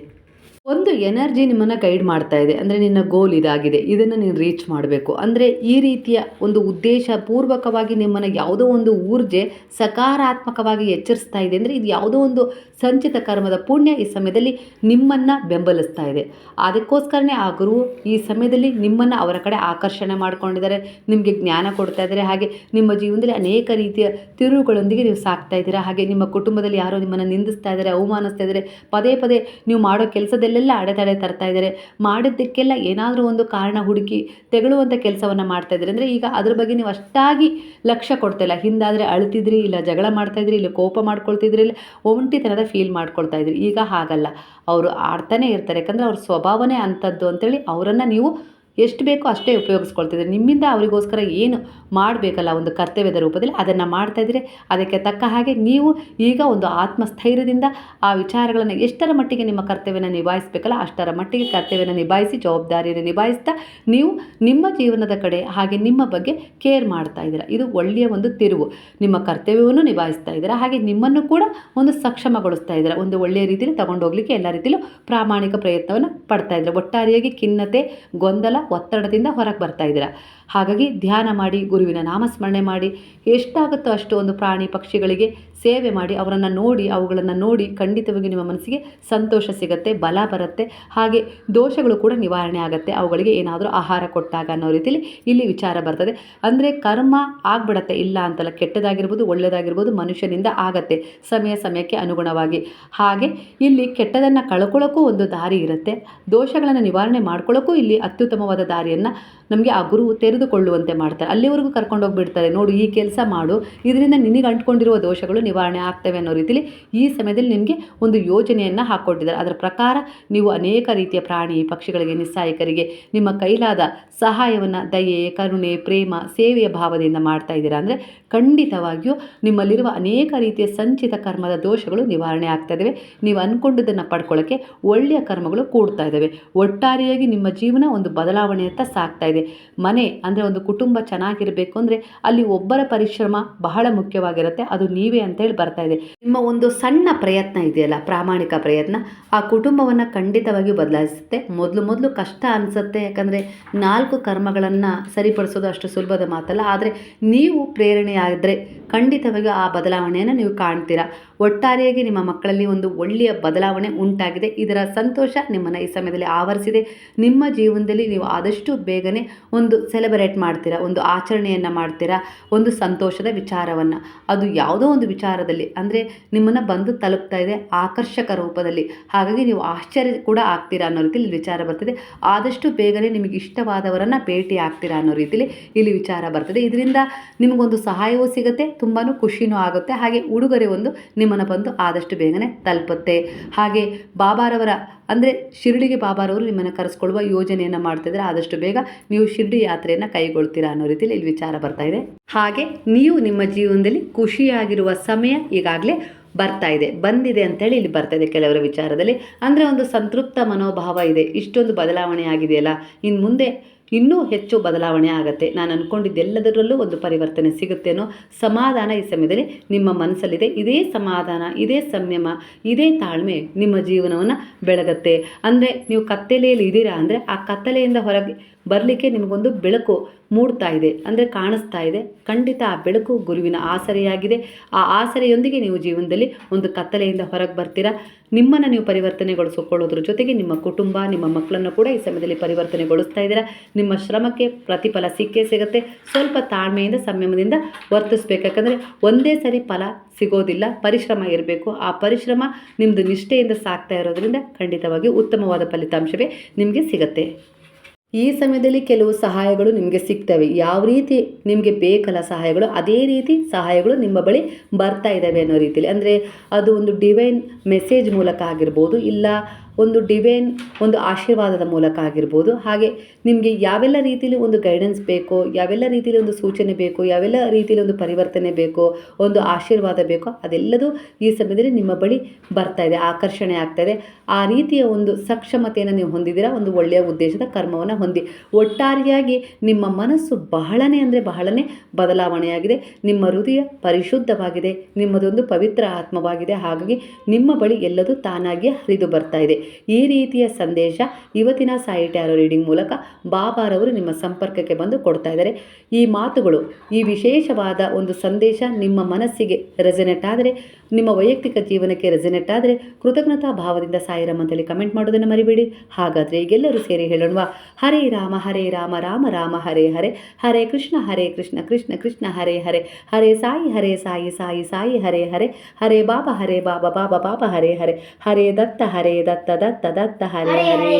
[SPEAKER 1] ಒಂದು ಎನರ್ಜಿ ನಿಮ್ಮನ್ನು ಗೈಡ್ ಮಾಡ್ತಾ ಇದೆ. ಅಂದರೆ ನಿನ್ನ ಗೋಲ್ ಇದಾಗಿದೆ. ಇದನ್ನು ನೀನು ರೀಚ್ ಮಾಡಬೇಕು. ಅಂದರೆ ಈ ರೀತಿಯ ಒಂದು ಉದ್ದೇಶ ಪೂರ್ವಕವಾಗಿ ನಿಮ್ಮನ್ನು ಯಾವುದೋ ಒಂದು ಊರ್ಜೆ ಸಕಾರಾತ್ಮಕವಾಗಿ ಎಚ್ಚರಿಸ್ತಾ ಇದೆ. ಅಂದರೆ ಇದು ಯಾವುದೋ ಒಂದು ಸಂಚಿತ ಕರ್ಮದ ಪುಣ್ಯ ಈ ಸಮಯದಲ್ಲಿ ನಿಮ್ಮನ್ನು ಬೆಂಬಲಿಸ್ತಾ ಇದೆ. ಅದಕ್ಕೋಸ್ಕರನೇ ಆ ಗುರು ಈ ಸಮಯದಲ್ಲಿ ನಿಮ್ಮನ್ನು ಅವರ ಕಡೆ ಆಕರ್ಷಣೆ ಮಾಡ್ಕೊಂಡಿದ್ದಾರೆ. ನಿಮಗೆ ಜ್ಞಾನ ಕೊಡ್ತಾ ಇದ್ದಾರೆ. ಹಾಗೆ ನಿಮ್ಮ ಜೀವನದಲ್ಲಿ ಅನೇಕ ರೀತಿಯ ತಿರುವುಗಳೊಂದಿಗೆ ನೀವು ಸಾಕ್ತಾ ಇದ್ದೀರಾ? ಹಾಗೆ ನಿಮ್ಮ ಕುಟುಂಬದಲ್ಲಿ ಯಾರೋ ನಿಮ್ಮನ್ನು ನಿಂದಿಸ್ತಾ ಇದ್ದಾರೆ, ಅವಮಾನಿಸ್ತಾ ಇದ್ದಾರೆ. ಪದೇ ಪದೇ ನೀವು ಮಾಡೋ ಕೆಲಸದಲ್ಲೆಲ್ಲ ಅಡೆತಡೆ ತರ್ತಾ ಇದ್ದಾರೆ. ಮಾಡಿದ್ದಕ್ಕೆಲ್ಲ ಏನಾದರೂ ಒಂದು ಕಾರಣ ಹುಡುಕಿ ತೆಗಳುವಂಥ ಕೆಲಸವನ್ನು ಮಾಡ್ತಾ ಇದ್ದಾರೆ? ಅಂದರೆ ಈಗ ಅದ್ರ ಬಗ್ಗೆ ನೀವು ಅಷ್ಟಾಗಿ ಲಕ್ಷ್ಯ ಕೊಡ್ತಾ ಇಲ್ಲ. ಹಿಂದಾದರೆ ಅಳ್ತಿದ್ರಿ, ಇಲ್ಲ ಜಗಳ ಮಾಡ್ತಾ ಇದ್ರಿ, ಇಲ್ಲ ಕೋಪ ಮಾಡ್ಕೊಳ್ತಿದ್ರಿ, ಇಲ್ಲ ಒಂಟಿತನದ ಫೀಲ್ ಮಾಡ್ಕೊಳ್ತಾ ಇದ್ರಿ. ಈಗ ಹಾಗಲ್ಲ. ಅವರು ಆಡ್ತಾನೆ ಇರ್ತಾರೆ. ಯಾಕಂದರೆ ಅವ್ರ ಸ್ವಭಾವನೇ ಅಂಥದ್ದು ಅಂತೇಳಿ ಅವರನ್ನು ನೀವು ಎಷ್ಟು ಬೇಕೋ ಅಷ್ಟೇ ಉಪಯೋಗಿಸ್ಕೊಳ್ತಿದ್ರೆ ನಿಮ್ಮಿಂದ ಅವರಿಗೋಸ್ಕರ ಏನು ಮಾಡಬೇಕಲ್ಲ ಒಂದು ಕರ್ತವ್ಯದ ರೂಪದಲ್ಲಿ ಅದನ್ನು ಮಾಡ್ತಾ ಇದ್ರೆ ಅದಕ್ಕೆ ತಕ್ಕ ಹಾಗೆ ನೀವು ಈಗ ಒಂದು ಆತ್ಮಸ್ಥೈರ್ಯದಿಂದ ಆ ವಿಚಾರಗಳನ್ನು ಎಷ್ಟರ ಮಟ್ಟಿಗೆ ನಿಮ್ಮ ಕರ್ತವ್ಯನ ನಿಭಾಯಿಸಬೇಕಲ್ಲ ಅಷ್ಟರ ಮಟ್ಟಿಗೆ ಕರ್ತವ್ಯನ ನಿಭಾಯಿಸಿ, ಜವಾಬ್ದಾರಿಯನ್ನು ನಿಭಾಯಿಸ್ತಾ ನೀವು ನಿಮ್ಮ ಜೀವನದ ಕಡೆ ಹಾಗೆ ನಿಮ್ಮ ಬಗ್ಗೆ ಕೇರ್ ಮಾಡ್ತಾ ಇದ್ದೀರಾ. ಇದು ಒಳ್ಳೆಯ ಒಂದು ತಿರುವು. ನಿಮ್ಮ ಕರ್ತವ್ಯವನ್ನು ನಿಭಾಯಿಸ್ತಾ ಇದ್ದೀರಾ. ಹಾಗೆ ನಿಮ್ಮನ್ನು ಕೂಡ ಒಂದು ಸಕ್ಷಮಗೊಳಿಸ್ತಾ ಇದ್ದೀರಾ. ಒಂದು ಒಳ್ಳೆಯ ರೀತಿಯಲ್ಲಿ ತಗೊಂಡು ಹೋಗ್ಲಿಕ್ಕೆ ಎಲ್ಲ ರೀತಿಯಲ್ಲೂ ಪ್ರಾಮಾಣಿಕ ಪ್ರಯತ್ನವನ್ನು ಪಡ್ತಾ ಇದ್ದೀರಾ. ಒಟ್ಟಾರೆಯಾಗಿ ಖಿನ್ನತೆ, ಗೊಂದಲ ಒತ್ತಡದಿಂದ ಹೊರಗೆ ಬರ್ತಾ ಇದ್ದೀರಾ? ಹಾಗಾಗಿ ಧ್ಯಾನ ಮಾಡಿ, ಗುರುವಿನ ನಾಮಸ್ಮರಣೆ ಮಾಡಿ, ಎಷ್ಟಾಗುತ್ತೋ ಅಷ್ಟು ಒಂದು ಪ್ರಾಣಿ ಪಕ್ಷಿಗಳಿಗೆ ಸೇವೆ ಮಾಡಿ, ಅವರನ್ನು ನೋಡಿ, ಅವುಗಳನ್ನು ನೋಡಿ ಖಂಡಿತವಾಗಿ ನಿಮ್ಮ ಮನಸ್ಸಿಗೆ ಸಂತೋಷ ಸಿಗುತ್ತೆ, ಬಲ ಬರುತ್ತೆ. ಹಾಗೆ ದೋಷಗಳು ಕೂಡ ನಿವಾರಣೆ ಆಗುತ್ತೆ. ಅವುಗಳಿಗೆ ಏನಾದರೂ ಆಹಾರ ಕೊಟ್ಟಾಗ ಅನ್ನೋ ರೀತಿಯಲ್ಲಿ ಇಲ್ಲಿ ವಿಚಾರ ಬರ್ತದೆ. ಅಂದರೆ ಕರ್ಮ ಆಗ್ಬಿಡತ್ತೆ, ಇಲ್ಲ ಅಂತಲ್ಲ, ಕೆಟ್ಟದಾಗಿರ್ಬೋದು ಒಳ್ಳೆಯದಾಗಿರ್ಬೋದು ಮನುಷ್ಯನಿಂದ ಆಗತ್ತೆ, ಸಮಯ ಸಮಯಕ್ಕೆ ಅನುಗುಣವಾಗಿ. ಹಾಗೆ ಇಲ್ಲಿ ಕೆಟ್ಟದನ್ನು ಕಳ್ಕೊಳ್ಳೋಕ್ಕೂ ಒಂದು ದಾರಿ ಇರುತ್ತೆ. ದೋಷಗಳನ್ನು ನಿವಾರಣೆ ಮಾಡ್ಕೊಳ್ಳೋಕ್ಕೂ ಇಲ್ಲಿ ಅತ್ಯುತ್ತಮವಾದ ದಾರಿಯನ್ನು ನಮಗೆ ಆ ಗುರು ತೆರೆದುಕೊಳ್ಳುವಂತೆ ಮಾಡ್ತಾರೆ. ಅಲ್ಲಿವರೆಗೂ ಕರ್ಕೊಂಡು ಹೋಗ್ಬಿಡ್ತಾರೆ. ನೋಡು, ಈ ಕೆಲಸ ಮಾಡು. ಇದರಿಂದ ನಿನಗೆ ಅಂಟ್ಕೊಂಡಿರುವ ದೋಷಗಳು ನಿವಾರಣೆ ಆಗ್ತವೆ ಅನ್ನೋ ರೀತಿಯಲ್ಲಿ ಈ ಸಮಯದಲ್ಲಿ ನಿಮಗೆ ಒಂದು ಯೋಜನೆಯನ್ನು ಹಾಕ್ಕೊಟ್ಟಿದ್ದಾರೆ. ಅದರ ಪ್ರಕಾರ ನೀವು ಅನೇಕ ರೀತಿಯ ಪ್ರಾಣಿ ಪಕ್ಷಿಗಳಿಗೆ, ನಿಸ್ಸಾಯಕರಿಗೆ, ನಿಮ್ಮ ಕೈಲಾದ ಸಹಾಯವನ್ನು, ದಯೆ, ಕರುಣೆ, ಪ್ರೇಮ, ಸೇವೆಯ ಭಾವದಿಂದ ಮಾಡ್ತಾ ಇದ್ದೀರಾ ಅಂದರೆ ಖಂಡಿತವಾಗಿಯೂ ನಿಮ್ಮಲ್ಲಿರುವ ಅನೇಕ ರೀತಿಯ ಸಂಚಿತ ಕರ್ಮದ ದೋಷಗಳು ನಿವಾರಣೆ ಆಗ್ತಾ ಇದ್ದಾವೆ. ನೀವು ಅಂದ್ಕೊಂಡಿದ್ದನ್ನು ಪಡ್ಕೊಳ್ಳೋಕ್ಕೆ ಒಳ್ಳೆಯ ಕರ್ಮಗಳು ಕೂಡ್ತಾ ಇದ್ದಾವೆ. ಒಟ್ಟಾರೆಯಾಗಿ ನಿಮ್ಮ ಜೀವನ ಒಂದು ಬದಲಾವಣೆಯತ್ತ ಸಾಗ್ತಾ ಇದೆ. ಮನೆ ಅಂದರೆ ಒಂದು ಕುಟುಂಬ ಚೆನ್ನಾಗಿರಬೇಕು ಅಂದರೆ ಅಲ್ಲಿ ಒಬ್ಬರ ಪರಿಶ್ರಮ ಬಹಳ ಮುಖ್ಯವಾಗಿರುತ್ತೆ. ಅದು ನೀವೇ ಅಂತೇಳಿ ಬರ್ತಾ ಇದೆ. ನಿಮ್ಮ ಒಂದು ಸಣ್ಣ ಪ್ರಯತ್ನ ಇದೆಯಲ್ಲ, ಪ್ರಾಮಾಣಿಕ ಪ್ರಯತ್ನ, ಆ ಕುಟುಂಬವನ್ನು ಖಂಡಿತವಾಗಿಯೂ ಬದಲಾಯಿಸುತ್ತೆ. ಮೊದಲು ಮೊದಲು ಕಷ್ಟ ಅನಿಸುತ್ತೆ. ಯಾಕಂದರೆ ನಾಲ್ಕು ಕರ್ಮಗಳನ್ನು ಸರಿಪಡಿಸೋದು ಅಷ್ಟು ಸುಲಭದ ಮಾತಲ್ಲ, ಆದರೆ ನೀವು ಪ್ರೇರಣೆಯಾದರೆ ಖಂಡಿತವಾಗಿಯೂ ಆ ಬದಲಾವಣೆಯನ್ನು ನೀವು ಕಾಣ್ತೀರಾ. ಒಟ್ಟಾರೆಯಾಗಿ ನಿಮ್ಮ ಮಕ್ಕಳಲ್ಲಿ ಒಂದು ಒಳ್ಳೆಯ ಬದಲಾವಣೆ ಉಂಟಾಗಿದೆ. ಇದರ ಸಂತೋಷ ನಿಮ್ಮನ್ನು ಈ ಸಮಯದಲ್ಲಿ ಆವರಿಸಿದೆ. ನಿಮ್ಮ ಜೀವನದಲ್ಲಿ ನೀವು ಆದಷ್ಟು ಬೇಗನೆ ಒಂದು ಸೆಲೆಬ್ರೇಟ್ ಮಾಡ್ತೀರಾ, ಒಂದು ಆಚರಣೆಯನ್ನು ಮಾಡ್ತೀರಾ, ಒಂದು ಸಂತೋಷದ ವಿಚಾರವನ್ನು. ಅದು ಯಾವುದೋ ಒಂದು ವಿಚಾರದಲ್ಲಿ, ಅಂದರೆ ನಿಮ್ಮನ್ನು ಬಂದು ತಲುಪ್ತಾ ಇದೆ ಆಕರ್ಷಕ ರೂಪದಲ್ಲಿ. ಹಾಗಾಗಿ ನೀವು ಆಶ್ಚರ್ಯ ಕೂಡ ಆಗ್ತೀರಾ ಅನ್ನೋ ರೀತಿಯಲ್ಲಿ ವಿಚಾರ ಬರ್ತದೆ. ಆದಷ್ಟು ಬೇಗನೆ ನಿಮಗೆ ಇಷ್ಟವಾದವರನ್ನು ಭೇಟಿ ಆಗ್ತೀರಾ ಅನ್ನೋ ರೀತಿಲಿ ಇಲ್ಲಿ ವಿಚಾರ ಬರ್ತದೆ. ಇದರಿಂದ ನಿಮಗೊಂದು ಸಹಾಯವೂ ಸಿಗುತ್ತೆ ತುಂಬಾ ಖುಷಿನೂ ಆಗುತ್ತೆ. ಹಾಗೆ ಉಡುಗೊರೆ ಒಂದು ನಿಮ್ಮನ್ನು ಬಂದು ಆದಷ್ಟು ಬೇಗನೆ ತಲುಪುತ್ತೆ. ಹಾಗೆ ಬಾಬಾರವರ, ಅಂದರೆ ಶಿರಡಿಗೆ ಬಾಬಾರವರು ನಿಮ್ಮನ್ನು ಕರೆಸ್ಕೊಳ್ಳುವ ಯೋಜನೆಯನ್ನು ಮಾಡ್ತಿದ್ರೆ ಆದಷ್ಟು ಬೇಗ ನೀವು ಶಿರಡಿ ಯಾತ್ರೆಯನ್ನು ಕೈಗೊಳ್ತೀರಾ ಅನ್ನೋ ರೀತಿಯಲ್ಲಿ ಇಲ್ಲಿ ವಿಚಾರ ಬರ್ತಾ ಇದೆ. ಹಾಗೆ ನೀವು ನಿಮ್ಮ ಜೀವನದಲ್ಲಿ ಖುಷಿಯಾಗಿರುವ ಸಮಯ ಈಗಾಗಲೇ ಬರ್ತಾ ಇದೆ. ಬಂದಿದೆ ಅಂತೇಳಿ ಇಲ್ಲಿ ಬರ್ತಾ ಇದೆ ಕೆಲವರ ವಿಚಾರದಲ್ಲಿ. ಅಂದರೆ ಒಂದು ಸಂತೃಪ್ತ ಮನೋಭಾವ ಇದೆ. ಇಷ್ಟೊಂದು ಬದಲಾವಣೆ ಆಗಿದೆಯಲ್ಲ. ಇನ್ನು ಮುಂದೆ ಇನ್ನೂ ಹೆಚ್ಚು ಬದಲಾವಣೆ ಆಗುತ್ತೆ. ನಾನು ಅಂದ್ಕೊಂಡಿದ್ದೆಲ್ಲದರಲ್ಲೂ ಒಂದು ಪರಿವರ್ತನೆ ಸಿಗುತ್ತೆ ಅನ್ನೋ ಸಮಾಧಾನ ಈ ಸಮಯದಲ್ಲಿ ನಿಮ್ಮ ಮನಸ್ಸಲ್ಲಿದೆ. ಇದೇ ಸಮಾಧಾನ, ಇದೇ ಸಂಯಮ, ಇದೇ ತಾಳ್ಮೆ ನಿಮ್ಮ ಜೀವನವನ್ನು ಬೆಳಗತ್ತೆ. ಅಂದರೆ ನೀವು ಕತ್ತಲೆಯಲ್ಲಿ ಇದ್ದೀರಾ ಅಂದರೆ ಆ ಕತ್ತಲೆಯಿಂದ ಹೊರಗೆ ಬರಲಿಕ್ಕೆ ನಿಮಗೊಂದು ಬೆಳಕು ಮೂಡ್ತಾ ಇದೆ. ಅಂದರೆ ಕಾಣಿಸ್ತಾ ಇದೆ. ಖಂಡಿತ ಆ ಬೆಳಕು ಗುರುವಿನ ಆಸರೆಯಾಗಿದೆ. ಆ ಆಸರೆಯೊಂದಿಗೆ ನೀವು ಜೀವನದಲ್ಲಿ ಒಂದು ಕತ್ತಲೆಯಿಂದ ಹೊರಗೆ ಬರ್ತೀರಾ. ನಿಮ್ಮನ್ನು ನೀವು ಪರಿವರ್ತನೆಗೊಳಿಸಿಕೊಳ್ಳೋದ್ರ ಜೊತೆಗೆ ನಿಮ್ಮ ಕುಟುಂಬ, ನಿಮ್ಮ ಮಕ್ಕಳನ್ನು ಕೂಡ ಈ ಸಮಯದಲ್ಲಿ ಪರಿವರ್ತನೆಗೊಳಿಸ್ತಾ ಇದ್ದೀರಾ. ನಿಮ್ಮ ಶ್ರಮಕ್ಕೆ ಪ್ರತಿಫಲ ಸಿಕ್ಕೇ ಸಿಗುತ್ತೆ. ಸ್ವಲ್ಪ ತಾಳ್ಮೆಯಿಂದ, ಸಂಯಮದಿಂದ ವರ್ತಿಸ್ಬೇಕು. ಯಾಕಂದರೆ ಒಂದೇ ಸರಿ ಫಲ ಸಿಗೋದಿಲ್ಲ. ಪರಿಶ್ರಮ ಇರಬೇಕು. ಆ ಪರಿಶ್ರಮ ನಿಮ್ಮದು ನಿಷ್ಠೆಯಿಂದ ಸಾಕ್ತಾ ಇರೋದ್ರಿಂದ ಖಂಡಿತವಾಗಿ ಉತ್ತಮವಾದ ಫಲಿತಾಂಶವೇ ನಿಮಗೆ ಸಿಗುತ್ತೆ. ಈ ಸಮಯದಲ್ಲಿ ಕೆಲವು ಸಹಾಯಗಳು ನಿಮಗೆ ಸಿಗ್ತವೆ. ಯಾವ ರೀತಿ ನಿಮಗೆ ಬೇಕಲ್ಲ ಸಹಾಯಗಳು, ಅದೇ ರೀತಿ ಸಹಾಯಗಳು ನಿಮ್ಮ ಬಳಿ ಬರ್ತಾ ಇದ್ದಾವೆ ಅನ್ನೋ ರೀತಿಯಲ್ಲಿ ಅಂದರೆ ಅದು ಒಂದು ಡಿವೈನ್ ಮೆಸೇಜ್ ಮೂಲಕ ಆಗಿರ್ಬೋದು, ಇಲ್ಲ ಒಂದು ಡಿವೈನ್ ಒಂದು ಆಶೀರ್ವಾದದ ಮೂಲಕ ಆಗಿರ್ಬೋದು. ಹಾಗೆ ನಿಮಗೆ ಯಾವೆಲ್ಲ ರೀತಿಯಲ್ಲಿ ಒಂದು ಗೈಡೆನ್ಸ್ ಬೇಕೋ, ಯಾವೆಲ್ಲ ರೀತಿಯಲ್ಲಿ ಒಂದು ಸೂಚನೆ ಬೇಕೋ, ಯಾವೆಲ್ಲ ರೀತಿಯಲ್ಲಿ ಒಂದು ಪರಿವರ್ತನೆ ಬೇಕೋ, ಒಂದು ಆಶೀರ್ವಾದ ಬೇಕೋ, ಅದೆಲ್ಲದೂ ಈ ಸಮಯದಲ್ಲಿ ನಿಮ್ಮ ಬಳಿ ಬರ್ತಾ ಇದೆ, ಆಕರ್ಷಣೆ ಆಗ್ತಾ ಇದೆ. ಆ ರೀತಿಯ ಒಂದು ಸಕ್ಷಮತೆಯನ್ನು ನೀವು ಹೊಂದಿದ್ದೀರಾ? ಒಂದು ಒಳ್ಳೆಯ ಉದ್ದೇಶದ ಕರ್ಮವನ್ನು ಹೊಂದಿ. ಒಟ್ಟಾರೆಯಾಗಿ ನಿಮ್ಮ ಮನಸ್ಸು ಬಹಳನೇ ಅಂದರೆ ಬಹಳನೇ ಬದಲಾವಣೆಯಾಗಿದೆ. ನಿಮ್ಮ ಹೃದಯ ಪರಿಶುದ್ಧವಾಗಿದೆ. ನಿಮ್ಮದೊಂದು ಪವಿತ್ರ ಆತ್ಮವಾಗಿದೆ. ಹಾಗಾಗಿ ನಿಮ್ಮ ಬಳಿ ಎಲ್ಲದೂ ತಾನಾಗಿಯೇ ಹರಿದು ಬರ್ತಾ ಇದೆ. ಈ ರೀತಿಯ ಸಂದೇಶ ಇವತ್ತಿನ ಸಾಯಿ ಟ್ಯಾರೋ ರೀಡಿಂಗ್ ಮೂಲಕ ಬಾಬಾರವರು ನಿಮ್ಮ ಸಂಪರ್ಕಕ್ಕೆ ಬಂದು ಕೊಡ್ತಾ ಇದ್ದಾರೆ. ಈ ಮಾತುಗಳು, ಈ ವಿಶೇಷವಾದ ಒಂದು ಸಂದೇಶ ನಿಮ್ಮ ಮನಸ್ಸಿಗೆ ರೆಸೆನೆಟ್ ಆದರೆ, ನಿಮ್ಮ ವೈಯಕ್ತಿಕ ಜೀವನಕ್ಕೆ ರೆಸೆನೆಟ್ ಆದರೆ ಕೃತಜ್ಞತಾ ಭಾವದಿಂದ ಸಾಯಿರಾಮ್ ಅಂತೇಳಿ ಕಮೆಂಟ್ ಮಾಡೋದನ್ನು ಮರಿಬೇಡಿ. ಹಾಗಾದರೆ ಈಗೆಲ್ಲರೂ ಸೇರಿ ಹೇಳೋಣ ಹರೇ ರಾಮ ಹರೇ ರಾಮ ರಾಮ ರಾಮ, ಹರೇ ಹರೇ. ಹರೇ ಕೃಷ್ಣ ಹರೇ ಕೃಷ್ಣ ಕೃಷ್ಣ ಕೃಷ್ಣ, ಹರೇ ಹರೇ. ಹರೇ ಸಾಯಿ ಹರೇ ಸಾಯಿ ಸಾಯಿ ಸಾಯಿ, ಹರೇ ಹರೇ. ಹರೇ ಬಾಬಾ ಹರೇ ಬಾಬಾ ಬಾಬಾ ಬಾಬಾ, ಹರೇ ಹರೇ. ಹರೇ ದತ್ತ ಹರೇ ದತ್ತ. ದತ್ತ ದತ್ತ ಹರೇ ಹರೇ